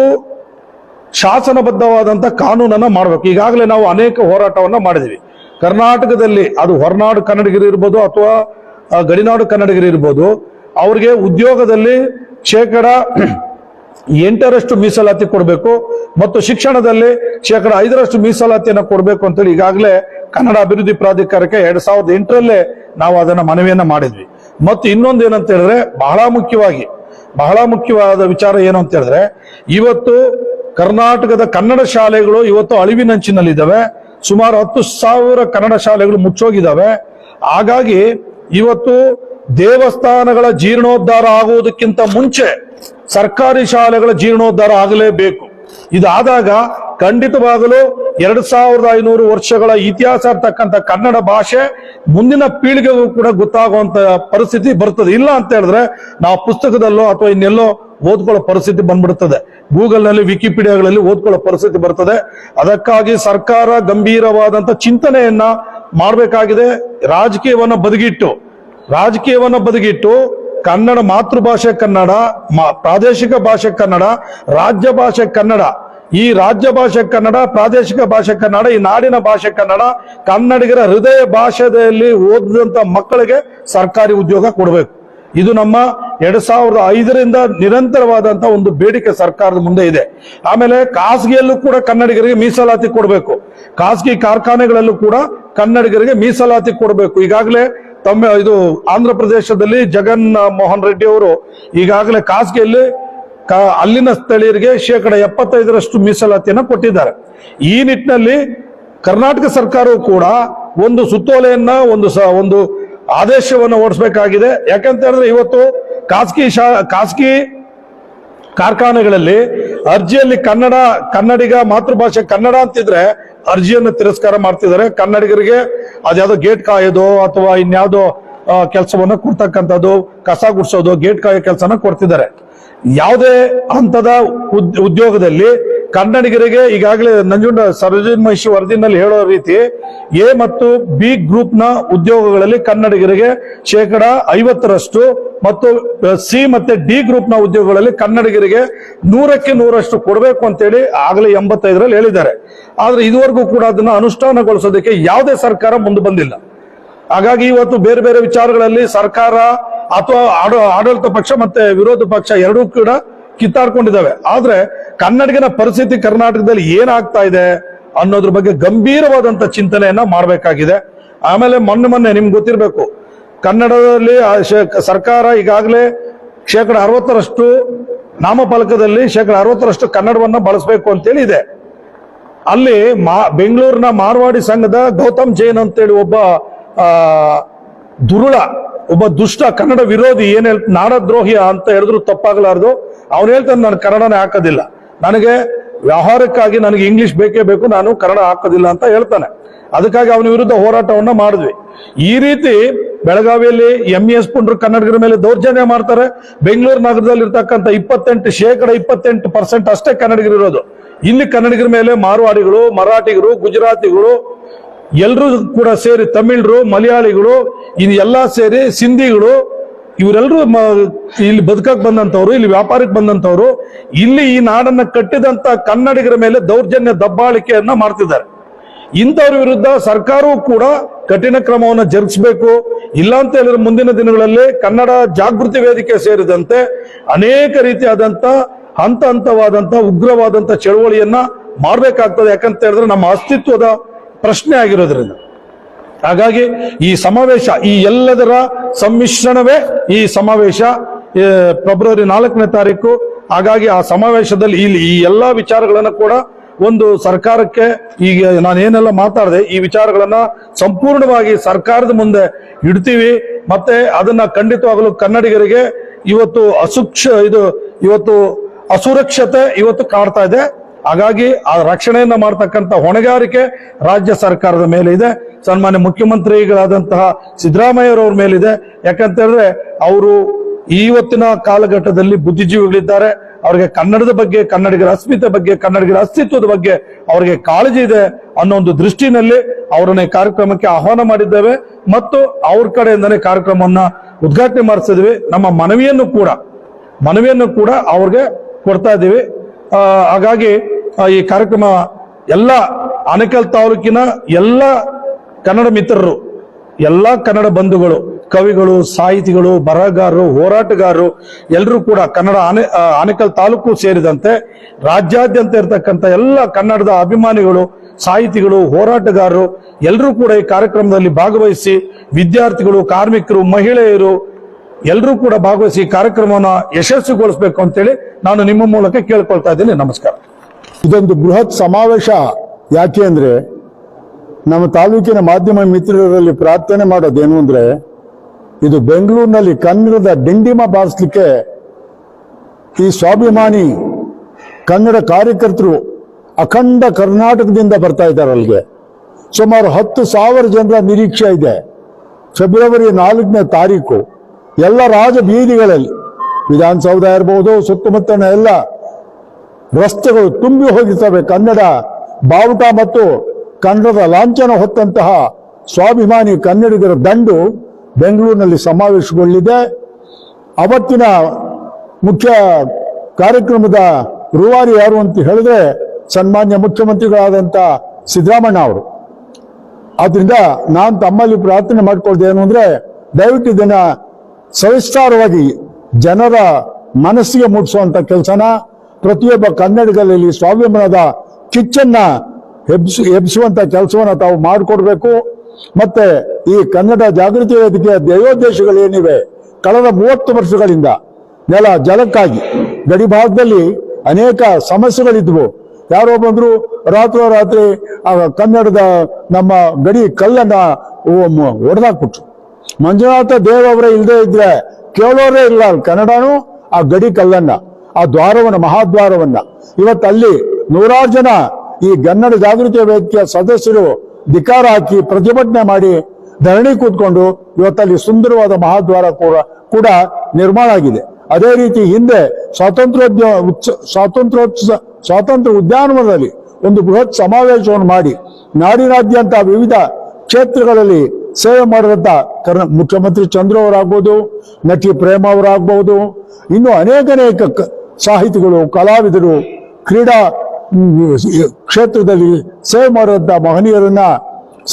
[SPEAKER 2] ಶಾಸನಬದ್ಧವಾದಂತ ಕಾನೂನನ್ನ ಮಾಡಬೇಕು. ಈಗಾಗಲೇ ನಾವು ಅನೇಕ ಹೋರಾಟವನ್ನ ಮಾಡಿದ್ವಿ. ಕರ್ನಾಟಕದಲ್ಲಿ ಅದು ಹೊರನಾಡು ಕನ್ನಡಿಗರು ಇರ್ಬೋದು ಅಥವಾ ಗಡಿನಾಡು ಕನ್ನಡಿಗರು ಇರ್ಬೋದು, ಅವ್ರಿಗೆ ಉದ್ಯೋಗದಲ್ಲಿ ಶೇಕಡ ಎಂಟರಷ್ಟು ಮೀಸಲಾತಿ ಕೊಡಬೇಕು ಮತ್ತು ಶಿಕ್ಷಣದಲ್ಲಿ ಶೇಕಡ ಐದರಷ್ಟು ಮೀಸಲಾತಿಯನ್ನು ಕೊಡಬೇಕು ಅಂತೇಳಿ ಈಗಾಗಲೇ ಕನ್ನಡ ಅಭಿವೃದ್ಧಿ ಪ್ರಾಧಿಕಾರಕ್ಕೆ ಎರಡ್ ಸಾವಿರದ ಎಂಟರಲ್ಲೇ ನಾವು ಅದನ್ನ ಮನವಿಯನ್ನ ಮಾಡಿದ್ವಿ. ಮತ್ತು ಇನ್ನೊಂದು ಏನಂತ ಹೇಳಿದ್ರೆ ಬಹಳ ಮುಖ್ಯವಾಗಿ, ಬಹಳ ಮುಖ್ಯವಾದ ವಿಚಾರ ಏನು ಅಂತ ಹೇಳಿದ್ರೆ, ಇವತ್ತು ಕರ್ನಾಟಕದ ಕನ್ನಡ ಶಾಲೆಗಳು ಇವತ್ತು ಅಳಿವಿನಂಚಿನಲ್ಲಿದ್ದಾವೆ ಸುಮಾರು ಹತ್ತು ಸಾವಿರ ಕನ್ನಡ ಶಾಲೆಗಳು ಮುಚ್ಚೋಗಿದ್ದಾವೆ. ಹಾಗಾಗಿ ಇವತ್ತು ದೇವಸ್ಥಾನಗಳ ಜೀರ್ಣೋದ್ಧಾರ ಆಗುವುದಕ್ಕಿಂತ ಮುಂಚೆ ಸರ್ಕಾರಿ ಶಾಲೆಗಳ ಜೀರ್ಣೋದ್ಧಾರ ಆಗಲೇಬೇಕು. ಇದಾದಾಗ ಖಂಡಿತವಾಗಲೂ ಎರಡ್ ಸಾವಿರದ ಐನೂರು ವರ್ಷಗಳ ಇತಿಹಾಸ ಇರ್ತಕ್ಕಂಥ ಕನ್ನಡ ಭಾಷೆ ಮುಂದಿನ ಪೀಳಿಗೆಗೂ ಕೂಡ ಗೊತ್ತಾಗುವಂತ ಪರಿಸ್ಥಿತಿ ಬರ್ತದೆ. ಇಲ್ಲ ಅಂತ ಹೇಳಿದ್ರೆ ನಾವು ಪುಸ್ತಕದಲ್ಲೋ ಅಥವಾ ಇನ್ನೆಲ್ಲೋ ಓದ್ಕೊಳ್ಳೋ ಪರಿಸ್ಥಿತಿ ಬಂದ್ಬಿಡ್ತದೆ. ಗೂಗಲ್ನಲ್ಲಿ ವಿಕಿಪೀಡಿಯಾಗಳಲ್ಲಿ ಓದ್ಕೊಳ್ಳೋ ಪರಿಸ್ಥಿತಿ ಬರ್ತದೆ. ಅದಕ್ಕಾಗಿ ಸರ್ಕಾರ ಗಂಭೀರವಾದಂತ ಚಿಂತನೆಯನ್ನ ಮಾಡಬೇಕಾಗಿದೆ. ರಾಜಕೀಯವನ್ನ ಬದುಗಿಟ್ಟು. ರಾಜಕೀಯವನ್ನ ಬದುಗಿಟ್ಟು ಕನ್ನಡ ಮಾತೃಭಾಷೆ ಕನ್ನಡ ಪ್ರಾದೇಶಿಕ ಭಾಷೆ ಕನ್ನಡ, ರಾಜ್ಯ ಭಾಷೆ ಕನ್ನಡ, ಈ ರಾಜ್ಯ ಭಾಷೆ ಕನ್ನಡ, ಪ್ರಾದೇಶಿಕ ಭಾಷೆ ಕನ್ನಡ, ಈ ನಾಡಿನ ಭಾಷೆ ಕನ್ನಡ, ಕನ್ನಡಿಗರ ಹೃದಯ ಭಾಷೆಯಲ್ಲಿ ಓದಿದಂತ ಮಕ್ಕಳಿಗೆ ಸರ್ಕಾರಿ ಉದ್ಯೋಗ ಕೊಡಬೇಕು. ಇದು ನಮ್ಮ ಎರಡ್ ಸಾವಿರದ ಐದರಿಂದ ನಿರಂತರವಾದಂತ ಒಂದು ಬೇಡಿಕೆ ಸರ್ಕಾರದ ಮುಂದೆ ಇದೆ. ಆಮೇಲೆ ಖಾಸಗಿಯಲ್ಲೂ ಕೂಡ ಕನ್ನಡಿಗರಿಗೆ ಮೀಸಲಾತಿ ಕೊಡಬೇಕು. ಖಾಸಗಿ ಕಾರ್ಖಾನೆಗಳಲ್ಲೂ ಕೂಡ ಕನ್ನಡಿಗರಿಗೆ ಮೀಸಲಾತಿ ಕೊಡಬೇಕು. ಈಗಾಗಲೇ ತಮ್ಮ ಇದು ಆಂಧ್ರ ಪ್ರದೇಶದಲ್ಲಿ ಜಗನ್ ಮೋಹನ್ ರೆಡ್ಡಿ ಅವರು ಈಗಾಗಲೇ ಖಾಸಗಿಯಲ್ಲಿ ಅಲ್ಲಿನ ಸ್ಥಳೀಯರಿಗೆ ಶೇಕಡ ಎಪ್ಪತ್ತೈದರಷ್ಟು ಮೀಸಲಾತಿಯನ್ನು ಕೊಟ್ಟಿದ್ದಾರೆ. ಈ ನಿಟ್ಟಿನಲ್ಲಿ ಕರ್ನಾಟಕ ಸರ್ಕಾರವು ಕೂಡ ಒಂದು ಸುತ್ತೋಲೆಯನ್ನ, ಒಂದು ಸ, ಒಂದು ಆದೇಶವನ್ನು ಹೊರಡಿಸಬೇಕಾಗಿದೆ. ಯಾಕಂತ ಹೇಳಿದ್ರೆ ಇವತ್ತು ಖಾಸಗಿ ಶಾ, ಖಾಸಗಿ ಕಾರ್ಖಾನೆಗಳಲ್ಲಿ ಅರ್ಜಿಯಲ್ಲಿ ಕನ್ನಡ, ಕನ್ನಡಿಗ ಮಾತೃಭಾಷೆ ಕನ್ನಡ ಅಂತಿದ್ರೆ ಅರ್ಜಿಯನ್ನು ತಿರಸ್ಕಾರ ಮಾಡ್ತಿದ್ದಾರೆ. ಕನ್ನಡಿಗರಿಗೆ ಅದ್ಯಾವುದೋ ಗೇಟ್ ಕಾಯೋದು ಅಥವಾ ಇನ್ಯಾವುದೋ ಕೆಲಸವನ್ನ ಕೊಡ್ತಕ್ಕಂಥದ್ದು, ಕಸ ಗುಡಿಸೋದು ಗೇಟ್ ಕಾಯೋ ಕೆಲಸನ ಕೊಡ್ತಿದ್ದಾರೆ. ಯಾವುದೇ ಹಂತದ ಉದ್- ಉದ್ಯೋಗದಲ್ಲಿ ಕನ್ನಡಿಗರಿಗೆ ಈಗಾಗಲೇ ನಂಜುಂಡ ಸರ್ವಜನ್ ಮಹಿಷಿ ವರದಿನಲ್ಲಿ ಹೇಳೋ ರೀತಿ ಎ ಮತ್ತು ಬಿ ಗ್ರೂಪ್ನ ಉದ್ಯೋಗಗಳಲ್ಲಿ ಕನ್ನಡಿಗರಿಗೆ ಶೇಕಡ ಐವತ್ತರಷ್ಟು ಮತ್ತು ಸಿ ಮತ್ತೆ ಡಿ ಗ್ರೂಪ್ನ ಉದ್ಯೋಗಗಳಲ್ಲಿ ಕನ್ನಡಿಗರಿಗೆ ನೂರಕ್ಕೆ ನೂರಷ್ಟು ಕೊಡಬೇಕು ಅಂತೇಳಿ ಆಗಲೇ ಎಂಬತ್ತೈದರಲ್ಲಿ ಹೇಳಿದ್ದಾರೆ. ಆದ್ರೆ ಇದುವರೆಗೂ ಕೂಡ ಅದನ್ನ ಅನುಷ್ಠಾನಗೊಳಿಸೋದಕ್ಕೆ ಯಾವುದೇ ಸರ್ಕಾರ ಮುಂದೆ ಬಂದಿಲ್ಲ. ಹಾಗಾಗಿ ಇವತ್ತು ಬೇರೆ ಬೇರೆ ವಿಚಾರಗಳಲ್ಲಿ ಸರ್ಕಾರ ಅಥವಾ ಆಡ- ಆಡಳಿತ ಪಕ್ಷ ಮತ್ತೆ ವಿರೋಧ ಪಕ್ಷ ಎರಡೂ ಕೂಡ ಕಿತ್ತಾಡ್ಕೊಂಡಿದ್ದಾವೆ. ಆದ್ರೆ ಕನ್ನಡಿಗನ ಪರಿಸ್ಥಿತಿ ಕರ್ನಾಟಕದಲ್ಲಿ ಏನಾಗ್ತಾ ಇದೆ ಅನ್ನೋದ್ರ ಬಗ್ಗೆ ಗಂಭೀರವಾದಂತ ಚಿಂತನೆಯನ್ನ ಮಾಡಬೇಕಾಗಿದೆ. ಆಮೇಲೆ ಮೊನ್ನೆ ಮೊನ್ನೆ ನಿಮ್ಗೆ ಗೊತ್ತಿರಬೇಕು, ಕನ್ನಡದಲ್ಲಿ ಸರ್ಕಾರ ಈಗಾಗಲೇ ಶೇಕಡ ಅರವತ್ತರಷ್ಟು ನಾಮಫಲಕದಲ್ಲಿ ಶೇಕಡ ಅರವತ್ತರಷ್ಟು ಕನ್ನಡವನ್ನ ಬಳಸಬೇಕು ಅಂತೇಳಿ ಇದೆ. ಅಲ್ಲಿ ಮಾ ಬೆಂಗಳೂರಿನ ಮಾರ್ವಾಡಿ ಸಂಘದ ಗೌತಮ್ ಜೈನ್ ಅಂತೇಳಿ ಒಬ್ಬ ದುರುಳ, ಒಬ್ಬ ದುಷ್ಟ ಕನ್ನಡ ವಿರೋಧಿ ಏನ್ ಹೇಳ್ ನಾಡದ್ರೋಹಿ ಅಂತ ಹೇಳಿದ್ರು ತಪ್ಪಾಗಲಾರ್ದು. ಅವ್ನು ಹೇಳ್ತಾನೆ ನಾನು ಕನ್ನಡನೇ ಹಾಕೋದಿಲ್ಲ. ನನಗೆ ವ್ಯವಹಾರಕ್ಕಾಗಿ ನನಗೆ ಇಂಗ್ಲಿಷ್ ಬೇಕೇ ಬೇಕು, ನಾನು ಕನ್ನಡ ಹಾಕೋದಿಲ್ಲ ಅಂತ ಹೇಳ್ತಾನೆ. ಅದಕ್ಕಾಗಿ ಅವನ ವಿರುದ್ಧ ಹೋರಾಟವನ್ನ ಮಾಡಿದ್ವಿ. ಈ ರೀತಿ ಬೆಳಗಾವಿಯಲ್ಲಿ ಎಂ ಎಸ್ ಪುಂಡ್ರು ಕನ್ನಡಿಗರ ಮೇಲೆ ದೌರ್ಜನ್ಯ ಮಾಡ್ತಾರೆ. ಬೆಂಗಳೂರು ನಗರದಲ್ಲಿ ಇರ್ತಕ್ಕಂಥ ಇಪ್ಪತ್ತೆಂಟು ಶೇಕಡ ಇಪ್ಪತ್ತೆಂಟು ಪರ್ಸೆಂಟ್ ಅಷ್ಟೇ ಕನ್ನಡಿಗರು ಇರೋದು. ಇಲ್ಲಿ ಕನ್ನಡಿಗರ ಮೇಲೆ ಮಾರ್ವಾಡಿಗಳು ಮರಾಠಿಗರು ಗುಜರಾತಿಗಳು ಎಲ್ಲರೂ ಕೂಡ ಸೇರಿ ತಮಿಳರು, ಮಲಯಾಳಿಗಳು, ಇನ್ನು ಎಲ್ಲ ಸೇರಿ ಸಿಂಧಿಗಳು ಇವರೆಲ್ಲರೂ ಇಲ್ಲಿ ಬದುಕಕ್ ಬಂದಂತವ್ರು ಇಲ್ಲಿ ವ್ಯಾಪಾರಕ್ಕೆ ಬಂದಂತವ್ರು ಇಲ್ಲಿ ಈ ನಾಡನ್ನ ಕಟ್ಟಿದಂತ ಕನ್ನಡಿಗರ ಮೇಲೆ ದೌರ್ಜನ್ಯ ದಬ್ಬಾಳಿಕೆಯನ್ನ ಮಾಡ್ತಿದ್ದಾರೆ. ಇಂಥವ್ರ ವಿರುದ್ಧ ಸರ್ಕಾರವು ಕೂಡ ಕಠಿಣ ಕ್ರಮವನ್ನು ಜರುಗಿಸಬೇಕು. ಇಲ್ಲ ಅಂತ ಹೇಳಿದ್ರೆ ಮುಂದಿನ ದಿನಗಳಲ್ಲಿ ಕನ್ನಡ ಜಾಗೃತಿ ವೇದಿಕೆ ಸೇರಿದಂತೆ ಅನೇಕ ರೀತಿಯಾದಂತ ಹಂತ ಹಂತವಾದಂತ ಉಗ್ರವಾದಂತ ಚಳವಳಿಯನ್ನ ಮಾಡ್ಬೇಕಾಗ್ತದೆ. ಯಾಕಂತ ಹೇಳಿದ್ರೆ ನಮ್ಮ ಅಸ್ತಿತ್ವದ ಪ್ರಶ್ನೆ ಆಗಿರೋದ್ರಿಂದ. ಹಾಗಾಗಿ ಈ ಸಮಾವೇಶ, ಈ ಎಲ್ಲದರ ಸಮ್ಮಿಶ್ರಣವೇ ಈ ಸಮಾವೇಶ ಫೆಬ್ರವರಿ ನಾಲ್ಕನೇ ತಾರೀಕು. ಹಾಗಾಗಿ ಆ ಸಮಾವೇಶದಲ್ಲಿ ಇಲ್ಲಿ ಈ ಎಲ್ಲ ವಿಚಾರಗಳನ್ನು ಕೂಡ ಒಂದು ಸರ್ಕಾರಕ್ಕೆ ಈಗ ನಾನು ಏನೆಲ್ಲ ಮಾತಾಡಿದೆ, ಈ ವಿಚಾರಗಳನ್ನ ಸಂಪೂರ್ಣವಾಗಿ ಸರ್ಕಾರದ ಮುಂದೆ ಇಡ್ತೀವಿ. ಮತ್ತೆ ಅದನ್ನ ಖಂಡಿತವಾಗಲು ಕನ್ನಡಿಗರಿಗೆ ಇವತ್ತು ಅಸುಕ್ಷ, ಇದು ಇವತ್ತು ಅಸುರಕ್ಷತೆ ಇವತ್ತು ಕಾಡ್ತಾ ಇದೆ. ಹಾಗಾಗಿ ಆ ರಕ್ಷಣೆಯನ್ನ ಮಾಡ್ತಕ್ಕಂಥ ಹೊಣೆಗಾರಿಕೆ ರಾಜ್ಯ ಸರ್ಕಾರದ ಮೇಲೆ ಇದೆ. ಸನ್ಮಾನ್ಯ ಮುಖ್ಯಮಂತ್ರಿಗಳಾದಂತಹ ಸಿದ್ದರಾಮಯ್ಯರವ್ರ ಮೇಲಿದೆ. ಯಾಕಂತ ಹೇಳಿದ್ರೆ ಅವರು ಇವತ್ತಿನ ಕಾಲಘಟ್ಟದಲ್ಲಿ ಬುದ್ಧಿಜೀವಿಗಳಿದ್ದಾರೆ. ಅವ್ರಿಗೆ ಕನ್ನಡದ ಬಗ್ಗೆ, ಕನ್ನಡಿಗರ ಅಸ್ಮಿತೆ ಬಗ್ಗೆ, ಕನ್ನಡಿಗರ ಅಸ್ತಿತ್ವದ ಬಗ್ಗೆ ಅವರಿಗೆ ಕಾಳಜಿ ಇದೆ ಅನ್ನೋ ಒಂದು ದೃಷ್ಟಿನಲ್ಲಿ ಅವರನ್ನ ಕಾರ್ಯಕ್ರಮಕ್ಕೆ ಆಹ್ವಾನ ಮಾಡಿದ್ದೇವೆ. ಮತ್ತು ಅವ್ರ ಕಡೆಯಿಂದನೇ ಕಾರ್ಯಕ್ರಮವನ್ನ ಉದ್ಘಾಟನೆ ಮಾಡಿಸಿದ್ವಿ. ನಮ್ಮ ಮನವಿಯನ್ನು ಕೂಡ ಮನವಿಯನ್ನು ಕೂಡ ಅವ್ರಿಗೆ ಕೊಡ್ತಾ ಇದ್ದೀವಿ. ಹಾಗಾಗಿ ಈ ಕಾರ್ಯಕ್ರಮ ಎಲ್ಲ ಆನೇಕಲ್ ತಾಲೂಕಿನ ಎಲ್ಲ ಕನ್ನಡ ಮಿತ್ರರು, ಎಲ್ಲ ಕನ್ನಡ ಬಂಧುಗಳು, ಕವಿಗಳು, ಸಾಹಿತಿಗಳು, ಬರಹಗಾರರು, ಹೋರಾಟಗಾರರು ಎಲ್ಲರೂ ಕೂಡ ಕನ್ನಡ ಆನೆ ಆನೇಕಲ್ ತಾಲೂಕು ಸೇರಿದಂತೆ ರಾಜ್ಯಾದ್ಯಂತ ಇರತಕ್ಕಂಥ ಎಲ್ಲ ಕನ್ನಡದ ಅಭಿಮಾನಿಗಳು, ಸಾಹಿತಿಗಳು, ಹೋರಾಟಗಾರರು ಎಲ್ಲರೂ ಕೂಡ ಈ ಕಾರ್ಯಕ್ರಮದಲ್ಲಿ ಭಾಗವಹಿಸಿ ವಿದ್ಯಾರ್ಥಿಗಳು, ಕಾರ್ಮಿಕರು, ಮಹಿಳೆಯರು ಎಲ್ಲರೂ ಕೂಡ ಭಾಗವಹಿಸಿ ಕಾರ್ಯಕ್ರಮವನ್ನ ಯಶಸ್ವಿಗೊಳಿಸಬೇಕು ಅಂತೇಳಿ ನಾನು ನಿಮ್ಮ ಮೂಲಕ ಕೇಳ್ಕೊಳ್ತಾ ಇದ್ದೀನಿ. ನಮಸ್ಕಾರ.
[SPEAKER 3] ಇದೊಂದು ಬೃಹತ್ ಸಮಾವೇಶ ಯಾಕೆ ಅಂದ್ರೆ ನಮ್ಮ ತಾಲೂಕಿನ ಮಾಧ್ಯಮ ಮಿತ್ರರಲ್ಲಿ ಪ್ರಾರ್ಥನೆ ಮಾಡೋದೇನು ಅಂದರೆ, ಇದು ಬೆಂಗಳೂರಿನಲ್ಲಿ ಕನ್ನಡದ ಡಿಂಡಿಮ ಬಾರಿಸ್ಲಿಕ್ಕೆ ಈ ಸ್ವಾಭಿಮಾನಿ ಕನ್ನಡ ಕಾರ್ಯಕರ್ತರು ಅಖಂಡ ಕರ್ನಾಟಕದಿಂದ ಬರ್ತಾ ಇದ್ದಾರೆ ಅಲ್ಲಿಗೆ. ಸುಮಾರು ಹತ್ತು ಸಾವಿರ ಜನರ ನಿರೀಕ್ಷೆ ಇದೆ. ಫೆಬ್ರವರಿ ನಾಲ್ಕನೇ ತಾರೀಕು ಎಲ್ಲ ರಾಜ ಬೀದಿಗಳಲ್ಲಿ ವಿಧಾನಸೌಧ ಇರಬಹುದು ಸುತ್ತಮುತ್ತಲಿನ ಎಲ್ಲ ರಸ್ತೆಗಳು ತುಂಬಿ ಹೋಗಿರ್ತವೆ ಕನ್ನಡ ಬಾವುಟ ಮತ್ತು ಕನ್ನಡದ ಲಾಂಛನ ಹೊತ್ತಂತಹ ಸ್ವಾಭಿಮಾನಿ ಕನ್ನಡಿಗರ ದಂಡು ಬೆಂಗಳೂರಿನಲ್ಲಿ ಸಮಾವೇಶಗೊಳ್ಳಿದೆ. ಅವತ್ತಿನ ಮುಖ್ಯ ಕಾರ್ಯಕ್ರಮದ ರೂವಾರಿ ಯಾರು ಅಂತ ಹೇಳಿದ್ರೆ ಸನ್ಮಾನ್ಯ ಮುಖ್ಯಮಂತ್ರಿಗಳಾದಂಥ ಸಿದ್ದರಾಮಣ್ಣ ಅವರು. ಆದ್ರಿಂದ ನಾನು ತಮ್ಮಲ್ಲಿ ಪ್ರಾರ್ಥನೆ ಮಾಡ್ಕೊಳ್ದೆ ಏನು ಅಂದ್ರೆ ದಯವಿಟ್ಟು ಇದನ್ನ ಸವಿಸ್ತಾರವಾಗಿ ಜನರ ಮನಸ್ಸಿಗೆ ಮುಟ್ಟಿಸುವಂತ ಕೆಲಸನ ಪ್ರತಿಯೊಬ್ಬ ಕನ್ನಡಿಗರಲ್ಲಿ ಸ್ವಾಭಿಮಾನದ ಕಿಚ್ಚನ್ನ ಎಬ್ಸು ಹೆಬ್ಸುವಂತ ಕೆಲಸವನ್ನ ತಾವು ಮಾಡಿಕೊಡ್ಬೇಕು. ಮತ್ತೆ ಈ ಕನ್ನಡ ಜಾಗೃತಿ ವೇದಿಕೆಯ ಧ್ಯೇಯೋದ್ದೇಶಗಳೇನಿವೆ ಕಳೆದ ಮೂವತ್ತು ವರ್ಷಗಳಿಂದ ನೆಲ ಜಲಕ್ಕಾಗಿ, ಗಡಿ ಭಾಗದಲ್ಲಿ ಅನೇಕ ಸಮಸ್ಯೆಗಳಿದ್ವು. ಯಾರೋ ಬಂದ್ರು ರಾತ್ರೋರಾತ್ರಿ ಕನ್ನಡದ ನಮ್ಮ ಗಡಿ ಕಲ್ಲನ್ನ ಹೊಡೆದಾಕ್ಬಿಟ್ರು ಮಂಜುನಾಥ ದೇವ್ ಅವರೇ ಇಲ್ಲದೆ ಇದ್ರೆ ಕೇಳೋರೇ ಇಲ್ಲ ಕನ್ನಡನು, ಆ ಗಡಿ ಕಲ್ಲನ್ನ, ಆ ದ್ವಾರವನ್ನ, ಮಹಾದ್ವಾರವನ್ನ. ಇವತ್ತು ಅಲ್ಲಿ ನೂರಾರು ಜನ ಈ ಗನ್ನಡ ಜಾಗೃತಿ ವೇದಿಕೆಯ ಸದಸ್ಯರು ಧಿಕಾರ ಹಾಕಿ ಪ್ರತಿಭಟನೆ ಮಾಡಿ ಧರಣಿ ಕೂತ್ಕೊಂಡು ಇವತ್ತಲ್ಲಿ ಸುಂದರವಾದ ಮಹಾದ್ವಾರ ಕೂಡ ಕೂಡ ನಿರ್ಮಾಣ ಆಗಿದೆ. ಅದೇ ರೀತಿ ಹಿಂದೆ ಸ್ವಾತಂತ್ರ್ಯೋದ್ಯ, ಉತ್ಸ ಸ್ವಾತಂತ್ರ್ಯೋತ್ಸವ ಸ್ವಾತಂತ್ರ್ಯ ಉದ್ಯಾನವನದಲ್ಲಿ ಒಂದು ಬೃಹತ್ ಸಮಾವೇಶವನ್ನು ಮಾಡಿ, ನಾಡಿನಾದ್ಯಂತ ವಿವಿಧ ಕ್ಷೇತ್ರಗಳಲ್ಲಿ ಸೇವೆ ಮಾಡಿದಂಥ ಕರ್ನ, ಮುಖ್ಯಮಂತ್ರಿ ಚಂದ್ರ ಅವರಾಗ್ಬೋದು, ನಟಿ ಪ್ರೇಮ ಅವರಾಗ್ಬೋದು, ಇನ್ನು ಅನೇಕ ಅನೇಕ ಸಾಹಿತಿಗಳು, ಕಲಾವಿದರು, ಕ್ರೀಡಾ ಕ್ಷೇತ್ರದಲ್ಲಿ ಸೇವೆ ಮಾಡಿದಂಥ ಮಹನೀಯರನ್ನ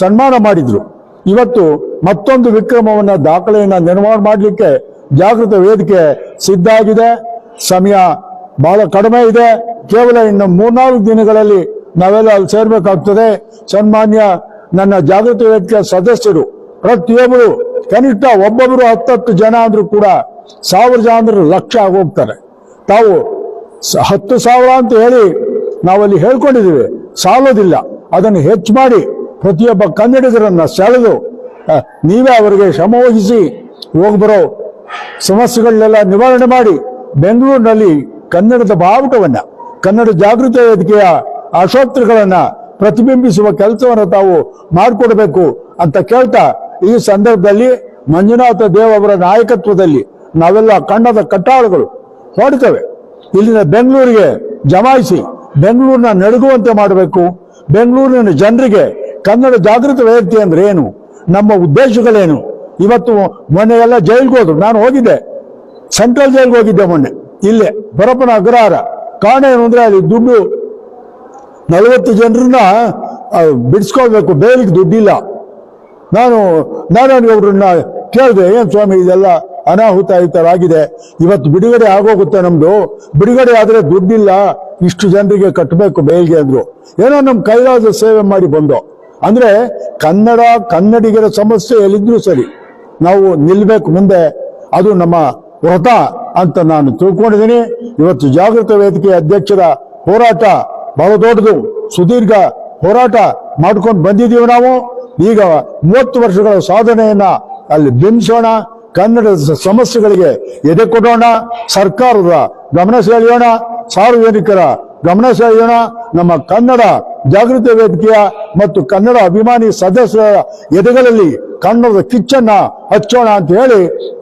[SPEAKER 3] ಸನ್ಮಾನ ಮಾಡಿದ್ರು. ಇವತ್ತು ಮತ್ತೊಂದು ವಿಕ್ರಮವನ್ನ ದಾಖಲೆಯನ್ನ ನಿರ್ಮಾಣ ಮಾಡಲಿಕ್ಕೆ ಜಾಗೃತ ವೇದಿಕೆ ಸಿದ್ಧ ಆಗಿದೆ. ಸಮಯ ಬಹಳ ಕಡಿಮೆ ಇದೆ. ಕೇವಲ ಇನ್ನು ಮೂರ್ನಾಲ್ಕು ದಿನಗಳಲ್ಲಿ ನಾವೆಲ್ಲ ಅಲ್ಲಿ ಸೇರ್ಬೇಕಾಗ್ತದೆ. ಸನ್ಮಾನ್ಯ ನನ್ನ ಜಾಗೃತ ವೇದಿಕೆ ಸದಸ್ಯರು, ಪ್ರತಿಯೊಬ್ಬರು, ಕನಿಷ್ಠ ಒಬ್ಬೊಬ್ಬರು ಹತ್ತತ್ತು ಜನ ಅಂದ್ರೂ ಕೂಡ ಸಾವಿರ ಜನ ಅಂದ್ರೆ ಲಕ್ಷ ಆಗೋಗ್ತಾರೆ. ತಾವು ಹತ್ತು ಸಾವಿರ ಅಂತ ಹೇಳಿ ನಾವಲ್ಲಿ ಹೇಳ್ಕೊಂಡಿದ್ದೀವಿ, ಸಾಲೋದಿಲ್ಲ. ಅದನ್ನು ಹೆಚ್ಚು ಮಾಡಿ ಪ್ರತಿಯೊಬ್ಬ ಕನ್ನಡಿಗರನ್ನು ಸೆಳೆದು ನೀವೇ ಅವರಿಗೆ ಶ್ರಮ ವಹಿಸಿ ಹೋಗ್ಬರೋ ಸಮಸ್ಯೆಗಳನ್ನೆಲ್ಲ ನಿವಾರಣೆ ಮಾಡಿ ಬೆಂಗಳೂರಿನಲ್ಲಿ ಕನ್ನಡದ ಬಾವುಟವನ್ನು, ಕನ್ನಡ ಜಾಗೃತಿ ವೇದಿಕೆಯ ಆಶೋತ್ರಗಳನ್ನ ಪ್ರತಿಬಿಂಬಿಸುವ ಕೆಲಸವನ್ನು ತಾವು ಮಾಡಿಕೊಡ್ಬೇಕು ಅಂತ ಕೇಳ್ತಾ ಈ ಸಂದರ್ಭದಲ್ಲಿ ಮಂಜುನಾಥ ದೇವ್ ಅವರ ನಾಯಕತ್ವದಲ್ಲಿ ನಾವೆಲ್ಲ ಕಣ್ಣದ ಕಟ್ಟಾಳುಗಳು ಹೊಡಿತವೆ ಇಲ್ಲಿನ ಬೆಂಗಳೂರಿಗೆ ಜಮಾಯಿಸಿ ಬೆಂಗಳೂರಿನ ನಡುಗುವಂತೆ ಮಾಡಬೇಕು. ಬೆಂಗಳೂರಿನ ಜನರಿಗೆ ಕನ್ನಡ ಜಾಗೃತ ವ್ಯಕ್ತಿ ಅಂದ್ರೆ ಏನು? ನಮ್ಮ ಉದ್ದೇಶಗಳೇನು? ಇವತ್ತು ಮೊನ್ನೆ ಎಲ್ಲ ಜೈಲ್ಗೆ ಹೋದ್ರು. ನಾನು ಹೋಗಿದ್ದೆ. ಸೆಂಟ್ರಲ್ ಜೈಲ್ಗೆ ಹೋಗಿದ್ದೆ ಮೊನ್ನೆ. ಇಲ್ಲೇ ಬರಪ್ಪನ ಅಗ್ರಹಾರ. ಕಾರಣ ಏನು ಅಂದ್ರೆ ಅಲ್ಲಿ ದುಡ್ಡು ನಲವತ್ತು ಜನರನ್ನ ಬಿಡಿಸ್ಕೊಳ್ಬೇಕು. ಬೇಲಿಗೆ ದುಡ್ಡಿಲ್ಲ. ನಾನು ನಾನು ಅವ್ರನ್ನ ಕೇಳಿದೆ, ಏನು ಸ್ವಾಮಿ ಇದೆಲ್ಲ ಅನಾಹುತ ಈ ತರ ಆಗಿದೆ ಇವತ್ತು ಬಿಡುಗಡೆ ಆಗೋಗುತ್ತೆ ನಮ್ದು. ಬಿಡುಗಡೆ ಆದ್ರೆ ದುಡ್ಡಿಲ್ಲ. ಇಷ್ಟು ಜನರಿಗೆ ಕಟ್ಟಬೇಕು ಬೇಲ್ಗೆ ಅಂದ್ರು. ಏನೋ ನಮ್ಮ ಕೈಲಾದ ಸೇವೆ ಮಾಡಿ ಬಂದು. ಅಂದ್ರೆ ಕನ್ನಡ, ಕನ್ನಡಿಗರ ಸಮಸ್ಯೆ ಎಲ್ಲಿದ್ರು ಸರಿ. ನಾವು ನಿಲ್ಬೇಕು ಮುಂದೆ. ಅದು ನಮ್ಮ ವ್ರತ ಅಂತ ನಾನು ತಿಳ್ಕೊಂಡಿದ್ದೀನಿ. ಇವತ್ತು ಜಾಗೃತ ವೇದಿಕೆ ಅಧ್ಯಕ್ಷರ ಹೋರಾಟ ಬಹಳ ದೊಡ್ಡದು. ಸುದೀರ್ಘ ಹೋರಾಟ ಮಾಡ್ಕೊಂಡು ಬಂದಿದ್ದೀವಿ ನಾವು. ಈಗ ಮೂವತ್ತು ವರ್ಷಗಳ ಸಾಧನೆಯನ್ನ ಅಲ್ಲಿ ಬಿಂಬಿಸೋಣ. ಕನ್ನಡದ ಸಮಸ್ಯೆಗಳಿಗೆ ಎದೆ ಕೊಡೋಣ, ಸರ್ಕಾರದ ಗಮನ ಸೆಳೆಯೋಣ, ಸಾರ್ವಜನಿಕರ ಗಮನ ಸೆಳೆಯೋಣ. ನಮ್ಮ ಕನ್ನಡ ಜಾಗೃತಿ ವೇದಿಕೆಯ ಮತ್ತು ಕನ್ನಡ ಅಭಿಮಾನಿ ಸದಸ್ಯರ ಎದೆಗಳಲ್ಲಿ ಕನ್ನಡದ ಕಿಚ್ಚನ್ನ ಹಚ್ಚೋಣ ಅಂತ ಹೇಳಿ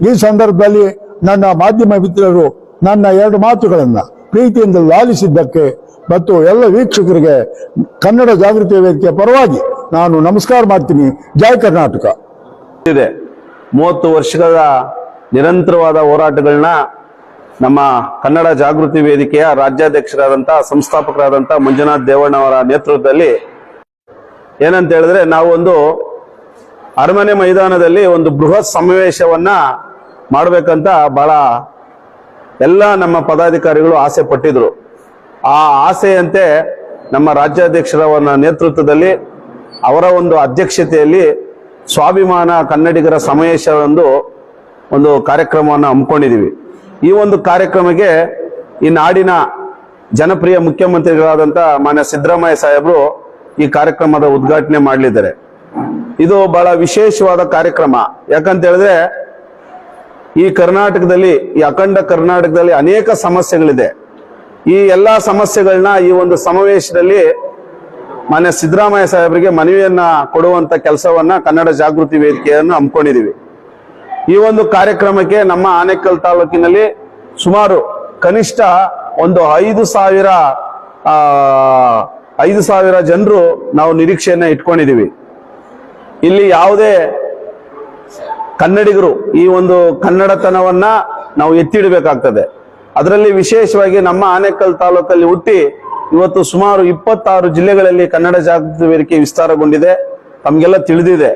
[SPEAKER 3] ಈ ಸಂದರ್ಭದಲ್ಲಿ ನನ್ನ ಮಾಧ್ಯಮ ಮಿತ್ರರು ನನ್ನ ಎರಡು ಮಾತುಗಳನ್ನು ಪ್ರೀತಿಯಿಂದ ಲಾಲಿಸಿದ್ದಕ್ಕೆ ಮತ್ತು ಎಲ್ಲ ವೀಕ್ಷಕರಿಗೆ ಕನ್ನಡ ಜಾಗೃತಿ ವೇದಿಕೆಯ ಪರವಾಗಿ ನಾನು ನಮಸ್ಕಾರ ಮಾಡ್ತೀನಿ. ಜಯ ಕರ್ನಾಟಕ.
[SPEAKER 4] ಇದೆ. ಮೂವತ್ತು ವರ್ಷಗಳ ನಿರಂತರವಾದ ಹೋರಾಟಗಳನ್ನ ನಮ್ಮ ಕನ್ನಡ ಜಾಗೃತಿ ವೇದಿಕೆಯ ರಾಜ್ಯಾಧ್ಯಕ್ಷರಾದಂಥ ಸಂಸ್ಥಾಪಕರಾದಂಥ ಮಂಜುನಾಥ್ ದೇವಣ್ಣವರ ನೇತೃತ್ವದಲ್ಲಿ ಏನಂತ ಹೇಳಿದ್ರೆ ನಾವು ಒಂದು ಅರಮನೆ ಮೈದಾನದಲ್ಲಿ ಒಂದು ಬೃಹತ್ ಸಮಾವೇಶವನ್ನ ಮಾಡಬೇಕಂತ ಬಹಳ ಎಲ್ಲ ನಮ್ಮ ಪದಾಧಿಕಾರಿಗಳು ಆಸೆ ಪಟ್ಟಿದ್ರು. ಆ ಆಸೆಯಂತೆ ನಮ್ಮ ರಾಜ್ಯಾಧ್ಯಕ್ಷರವರ ನೇತೃತ್ವದಲ್ಲಿ ಅವರ ಒಂದು ಅಧ್ಯಕ್ಷತೆಯಲ್ಲಿ ಸ್ವಾಭಿಮಾನ ಕನ್ನಡಿಗರ ಸಮಾವೇಶ ಒಂದು ಒಂದು ಕಾರ್ಯಕ್ರಮವನ್ನು ಹಮ್ಮಿಕೊಂಡಿದ್ದೀವಿ. ಈ ಒಂದು ಕಾರ್ಯಕ್ರಮಕ್ಕೆ ಈ ನಾಡಿನ ಜನಪ್ರಿಯ ಮುಖ್ಯಮಂತ್ರಿಗಳಾದಂಥ ಮಾನ್ಯ ಸಿದ್ದರಾಮಯ್ಯ ಸಾಹೇಬರು ಈ ಕಾರ್ಯಕ್ರಮದ ಉದ್ಘಾಟನೆ ಮಾಡಲಿದ್ದಾರೆ. ಇದು ಬಹಳ ವಿಶೇಷವಾದ ಕಾರ್ಯಕ್ರಮ. ಯಾಕಂತ ಹೇಳಿದ್ರೆ ಈ ಕರ್ನಾಟಕದಲ್ಲಿ, ಈ ಅಖಂಡ ಕರ್ನಾಟಕದಲ್ಲಿ ಅನೇಕ ಸಮಸ್ಯೆಗಳಿದೆ. ಈ ಎಲ್ಲಾ ಸಮಸ್ಯೆಗಳನ್ನ ಈ ಒಂದು ಸಮಾವೇಶದಲ್ಲಿ ಮಾನ್ಯ ಸಿದ್ದರಾಮಯ್ಯ ಸಾಹೇಬರಿಗೆ ಮನವಿಯನ್ನ ಕೊಡುವಂತ ಕೆಲಸವನ್ನ ಕನ್ನಡ ಜಾಗೃತಿ ವೇದಿಕೆಯನ್ನು ಹಮ್ಮಿಕೊಂಡಿದೀವಿ ಈ ಒಂದು ಕಾರ್ಯಕ್ರಮಕ್ಕೆ ನಮ್ಮ ಆನೇಕಲ್ ತಾಲೂಕಿನಲ್ಲಿ ಸುಮಾರು ಕನಿಷ್ಠ ಒಂದು ಐದು ಸಾವಿರ ಐದು ಸಾವಿರ ಜನರು ನಾವು ನಿರೀಕ್ಷೆಯನ್ನ ಇಟ್ಕೊಂಡಿದೀವಿ ಇಲ್ಲಿ ಯಾವುದೇ ಕನ್ನಡಿಗರು ಈ ಒಂದು ಕನ್ನಡತನವನ್ನ ನಾವು ಎತ್ತಿಡಬೇಕಾಗ್ತದೆ. ಅದರಲ್ಲಿ ವಿಶೇಷವಾಗಿ ನಮ್ಮ ಆನೇಕಲ್ ತಾಲೂಕಲ್ಲಿ ಹುಟ್ಟಿ ಇವತ್ತು ಸುಮಾರು ಇಪ್ಪತ್ತಾರು ಜಿಲ್ಲೆಗಳಲ್ಲಿ ಕನ್ನಡ ಜಾಗೃತಿ ವೇದಿಕೆ ವಿಸ್ತಾರಗೊಂಡಿದೆ. ತಮಗೆಲ್ಲ ತಿಳಿದಿದೆ.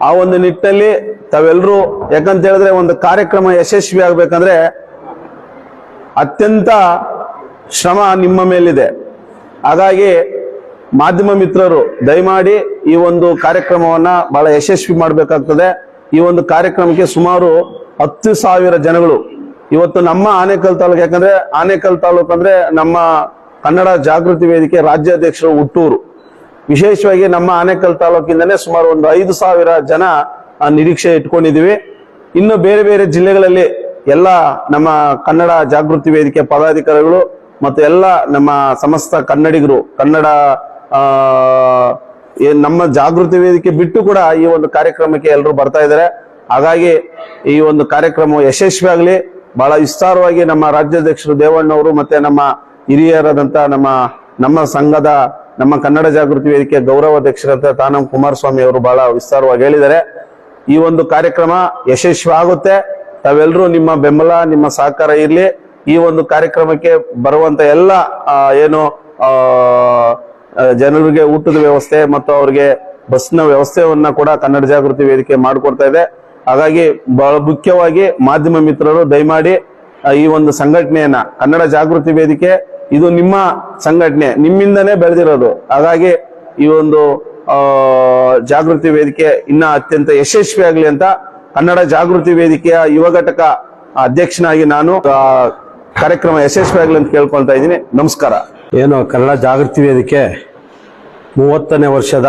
[SPEAKER 4] ಆ ಒಂದು ನಿಟ್ಟಲ್ಲಿ ತಾವೆಲ್ಲರೂ ಯಾಕಂತ ಹೇಳಿದ್ರೆ ಒಂದು ಕಾರ್ಯಕ್ರಮ ಯಶಸ್ವಿ ಆಗ್ಬೇಕಂದ್ರೆ ಅತ್ಯಂತ ಶ್ರಮ ನಿಮ್ಮ ಮೇಲಿದೆ. ಹಾಗಾಗಿ ಮಾಧ್ಯಮ ಮಿತ್ರರು ದಯಮಾಡಿ ಈ ಒಂದು ಕಾರ್ಯಕ್ರಮವನ್ನ ಬಹಳ ಯಶಸ್ವಿ ಮಾಡಬೇಕಾಗ್ತದೆ. ಈ ಒಂದು ಕಾರ್ಯಕ್ರಮಕ್ಕೆ ಸುಮಾರು ಹತ್ತು ಸಾವಿರ ಜನಗಳು. ಇವತ್ತು ನಮ್ಮ ಆನೇಕಲ್ ತಾಲೂಕು ಯಾಕಂದ್ರೆ, ಆನೇಕಲ್ ತಾಲೂಕು ಅಂದ್ರೆ ನಮ್ಮ ಕನ್ನಡ ಜಾಗೃತಿ ವೇದಿಕೆ ರಾಜ್ಯಾಧ್ಯಕ್ಷರು ಹುಟ್ಟೂರು. ವಿಶೇಷವಾಗಿ ನಮ್ಮ ಆನೇಕಲ್ ತಾಲೂಕಿಂದನೇ ಸುಮಾರು ಒಂದು ಐದು ಸಾವಿರ ಜನ ನಿರೀಕ್ಷೆ ಇಟ್ಕೊಂಡಿದ್ದೀವಿ. ಇನ್ನು ಬೇರೆ ಬೇರೆ ಜಿಲ್ಲೆಗಳಲ್ಲಿ ಎಲ್ಲ ನಮ್ಮ ಕನ್ನಡ ಜಾಗೃತಿ ವೇದಿಕೆ ಪದಾಧಿಕಾರಿಗಳು ಮತ್ತು ಎಲ್ಲ ನಮ್ಮ ಸಮಸ್ತ ಕನ್ನಡಿಗರು, ಕನ್ನಡ ನಮ್ಮ ಜಾಗೃತಿ ವೇದಿಕೆ ಬಿಟ್ಟು ಕೂಡ ಈ ಒಂದು ಕಾರ್ಯಕ್ರಮಕ್ಕೆ ಎಲ್ಲರೂ ಬರ್ತಾ ಇದ್ದಾರೆ. ಹಾಗಾಗಿ ಈ ಒಂದು ಕಾರ್ಯಕ್ರಮ ಯಶಸ್ವಿ ಆಗಲಿ ಬಹಳ ವಿಸ್ತಾರವಾಗಿ ನಮ್ಮ ರಾಜ್ಯಾಧ್ಯಕ್ಷರು ದೇವಣ್ಣವರು ಮತ್ತೆ ನಮ್ಮ ಹಿರಿಯರಾದಂತ ನಮ್ಮ ನಮ್ಮ ಸಂಘದ, ನಮ್ಮ ಕನ್ನಡ ಜಾಗೃತಿ ವೇದಿಕೆ ಗೌರವ ಅಧ್ಯಕ್ಷರಂತ ತಾನಂ ಕುಮಾರಸ್ವಾಮಿ ಅವರು ಬಹಳ ವಿಸ್ತಾರವಾಗಿ ಹೇಳಿದ್ದಾರೆ. ಈ ಒಂದು ಕಾರ್ಯಕ್ರಮ ಯಶಸ್ವಿ ಆಗುತ್ತೆ. ತಾವೆಲ್ಲರೂ ನಿಮ್ಮ ಬೆಂಬಲ, ನಿಮ್ಮ ಸಹಕಾರ ಇರಲಿ. ಈ ಒಂದು ಕಾರ್ಯಕ್ರಮಕ್ಕೆ ಬರುವಂತ ಎಲ್ಲ ಏನು ಜನರಿಗೆ ಊಟದ ವ್ಯವಸ್ಥೆ ಮತ್ತು ಅವರಿಗೆ ಬಸ್ನ ವ್ಯವಸ್ಥೆಯನ್ನ ಕೂಡ ಕನ್ನಡ ಜಾಗೃತಿ ವೇದಿಕೆ ಮಾಡಿಕೊಡ್ತಾ ಇದೆ. ಹಾಗಾಗಿ ಬಹಳ ಮುಖ್ಯವಾಗಿ ಮಾಧ್ಯಮ ಮಿತ್ರರು ದಯಮಾಡಿ ಈ ಒಂದು ಸಂಘಟನೆಯನ್ನ, ಕನ್ನಡ ಜಾಗೃತಿ ವೇದಿಕೆ ಇದು ನಿಮ್ಮ ಸಂಘಟನೆ ನಿಮ್ಮಿಂದನೇ ಬೆಳೆದಿರೋದು. ಹಾಗಾಗಿ ಈ ಒಂದು ಜಾಗೃತಿ ವೇದಿಕೆ ಇನ್ನ ಅತ್ಯಂತ ಯಶಸ್ವಿ ಆಗಲಿ ಅಂತ ಕನ್ನಡ ಜಾಗೃತಿ ವೇದಿಕೆಯ ಯುವ ಘಟಕ ಅಧ್ಯಕ್ಷನಾಗಿ ನಾನು ಕಾರ್ಯಕ್ರಮ ಯಶಸ್ವಿ ಆಗಲಿ ಅಂತ ಕೇಳ್ಕೊಳ್ತಾ ಇದ್ದೀನಿ. ನಮಸ್ಕಾರ.
[SPEAKER 5] ಏನು, ಕನ್ನಡ ಜಾಗೃತಿ ವೇದಿಕೆ ಮೂವತ್ತನೇ ವರ್ಷದ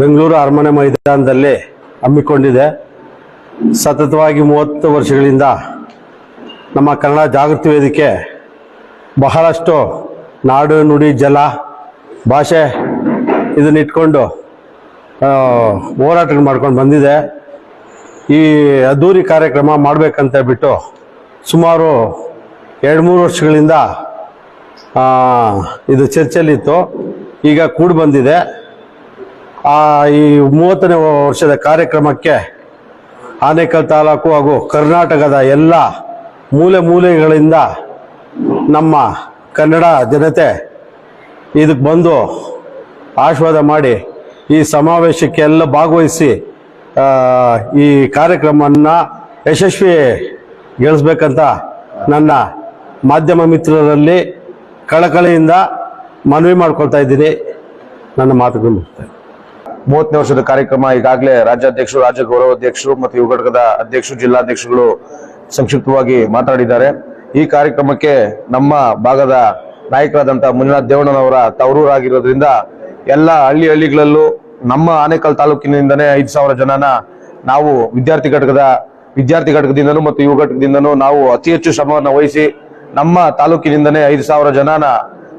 [SPEAKER 5] ಬೆಂಗಳೂರು ಅರಮನೆ ಮೈದಾನದಲ್ಲಿ ಹಮ್ಮಿಕೊಂಡಿದೆ. ಸತತವಾಗಿ ಮೂವತ್ತು ವರ್ಷಗಳಿಂದ ನಮ್ಮ ಕನ್ನಡ ಜಾಗೃತಿ ವೇದಿಕೆ ಬಹಳಷ್ಟು ನಾಡು ನುಡಿ ಜಲ ಭಾಷೆ ಇದನ್ನಿಟ್ಕೊಂಡು ಹೋರಾಟ ಮಾಡ್ಕೊಂಡು ಬಂದಿದೆ. ಈ ಅದ್ದೂರಿ ಕಾರ್ಯಕ್ರಮ ಮಾಡಬೇಕಂತ ಬಿಟ್ಟು ಸುಮಾರು ಎರಡು ಮೂರು ವರ್ಷಗಳಿಂದ ಇದು ಚರ್ಚೆಯಲ್ಲಿತ್ತು. ಈಗ ಕೂಡಿ ಬಂದಿದೆ. ಆ, ಈ ಮೂವತ್ತನೇ ವರ್ಷದ ಕಾರ್ಯಕ್ರಮಕ್ಕೆ ಆನೇಕಲ್ ತಾಲೂಕು ಹಾಗೂ ಕರ್ನಾಟಕದ ಎಲ್ಲ ಮೂಲೆ ಮೂಲೆಗಳಿಂದ ನಮ್ಮ ಕನ್ನಡ ಜನತೆ ಇದಕ್ಕೆ ಬಂದು ಆಶೀರ್ವಾದ ಮಾಡಿ ಈ ಸಮಾವೇಶಕ್ಕೆ ಎಲ್ಲ ಭಾಗವಹಿಸಿ ಈ ಕಾರ್ಯಕ್ರಮವನ್ನು ಯಶಸ್ವಿಗೊಳಿಸ್ಬೇಕಂತ ನನ್ನ ಮಾಧ್ಯಮ ಮಿತ್ರರಲ್ಲಿ ಕಳಕಳಿಯಿಂದ ಮನವಿ ಮಾಡ್ಕೊಳ್ತಾ ಇದ್ದೀನಿ. ನನ್ನ ಮಾತುಗಳು
[SPEAKER 6] ಮೂವತ್ತನೇ ವರ್ಷದ ಕಾರ್ಯಕ್ರಮ ಈಗಾಗಲೇ ರಾಜ್ಯಾಧ್ಯಕ್ಷರು, ರಾಜ್ಯ ಗೌರವಾಧ್ಯಕ್ಷರು ಮತ್ತು ಯುವ ಘಟಕದ ಅಧ್ಯಕ್ಷರು, ಜಿಲ್ಲಾಧ್ಯಕ್ಷರುಗಳು ಸಂಕ್ಷಿಪ್ತವಾಗಿ ಮಾತನಾಡಿದ್ದಾರೆ ಈ ಕಾರ್ಯಕ್ರಮಕ್ಕೆ ನಮ್ಮ ಭಾಗದ ನಾಯಕರಾದಂಥ ಮಂಜುನಾಥ್ ದೇವಣ್ಣನವರ ತವರೂರಾಗಿರೋದ್ರಿಂದ ಎಲ್ಲ ಹಳ್ಳಿ ಹಳ್ಳಿಗಳಲ್ಲೂ ನಮ್ಮ ಆನೇಕಲ್ ತಾಲೂಕಿನಿಂದನೇ ಐದು ಸಾವಿರ ಜನನ ನಾವು ವಿದ್ಯಾರ್ಥಿ ಘಟಕದ, ವಿದ್ಯಾರ್ಥಿ ಘಟಕದಿಂದನೂ ಮತ್ತು ಯುವ ಘಟಕದಿಂದನೂ ನಾವು ಅತಿ ಹೆಚ್ಚು ಶ್ರಮವನ್ನು ವಹಿಸಿ ನಮ್ಮ ತಾಲೂಕಿನಿಂದನೇ ಐದು ಸಾವಿರ ಜನನ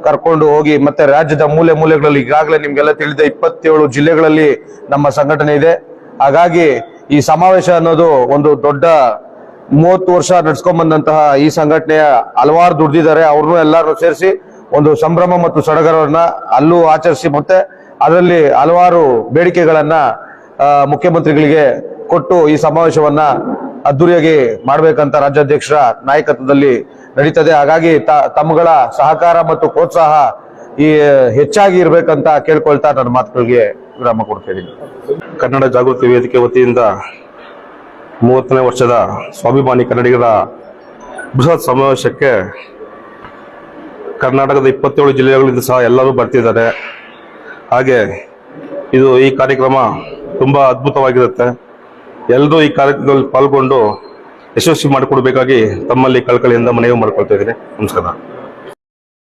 [SPEAKER 6] ಕರ್ಕೊಂಡು ಹೋಗಿ ಮತ್ತೆ ರಾಜ್ಯದ ಮೂಲೆ ಮೂಲೆಗಳಲ್ಲಿ ಈಗಾಗಲೇ ನಿಮ್ಗೆಲ್ಲ ತಿಳಿದ ಇಪ್ಪತ್ತೇಳು ಜಿಲ್ಲೆಗಳಲ್ಲಿ ನಮ್ಮ ಸಂಘಟನೆ ಇದೆ. ಹಾಗಾಗಿ ಈ ಸಮಾವೇಶ ಅನ್ನೋದು ಒಂದು ದೊಡ್ಡ ಮೂವತ್ತು ವರ್ಷ ನಡ್ಸ್ಕೊಂಡ್ ಬಂದಂತಹ ಈ ಸಂಘಟನೆಯ ಹಲವಾರು ದುಡ್ದಿದ್ದಾರೆ. ಅವ್ರನ್ನೂ ಎಲ್ಲರೂ ಸೇರಿಸಿ ಒಂದು ಸಂಭ್ರಮ ಮತ್ತು ಸಡಗರವನ್ನ ಅಲ್ಲೂ ಆಚರಿಸಿ ಮತ್ತೆ ಅದರಲ್ಲಿ ಹಲವಾರು ಬೇಡಿಕೆಗಳನ್ನ ಮುಖ್ಯಮಂತ್ರಿಗಳಿಗೆ ಕೊಟ್ಟು ಈ ಸಮಾವೇಶವನ್ನ ಅದ್ದೂರಿಯಾಗಿ ಮಾಡಬೇಕಂತ ರಾಜ್ಯಾಧ್ಯಕ್ಷರ ನಾಯಕತ್ವದಲ್ಲಿ ನಡೀತದೆ. ಹಾಗಾಗಿ ತಮ್ಮಗಳ ಸಹಕಾರ ಮತ್ತು ಪ್ರೋತ್ಸಾಹ ಈ, ಹೆಚ್ಚಾಗಿ ಇರಬೇಕಂತ ಕೇಳ್ಕೊಳ್ತಾ ನನ್ನ ಮಾತುಗಳಿಗೆ ವಿರಾಮ ಕೊಡ್ತಾ ಇದ್ದೀನಿ.
[SPEAKER 7] ಕನ್ನಡ ಜಾಗೃತಿ ವೇದಿಕೆ ವತಿಯಿಂದ ಮೂವತ್ತನೇ ವರ್ಷದ ಸ್ವಾಭಿಮಾನಿ ಕನ್ನಡಿಗರ ಬೃಹತ್ ಸಮಾವೇಶಕ್ಕೆ ಕರ್ನಾಟಕದ ಇಪ್ಪತ್ತೇಳು ಜಿಲ್ಲೆಗಳಿಂದ ಸಹ ಎಲ್ಲರೂ ಬರ್ತಿದ್ದಾರೆ. ಹಾಗೆ ಇದು ಈ ಕಾರ್ಯಕ್ರಮ ತುಂಬ ಅದ್ಭುತವಾಗಿರುತ್ತೆ. ಎಲ್ಲರೂ ಈ ಕಾರ್ಯಕ್ರಮದಲ್ಲಿ ಪಾಲ್ಗೊಂಡು ಯಶಸ್ವಿ ಮಾಡಿಕೊಡ್ಬೇಕಾಗಿ ತಮ್ಮಲ್ಲಿ ಕಳಕಳಿಯಿಂದ ಮನವಿ ಮಾಡ್ಕೊಳ್ತಾ ಇದ್ದೀನಿ. ನಮಸ್ಕಾರ.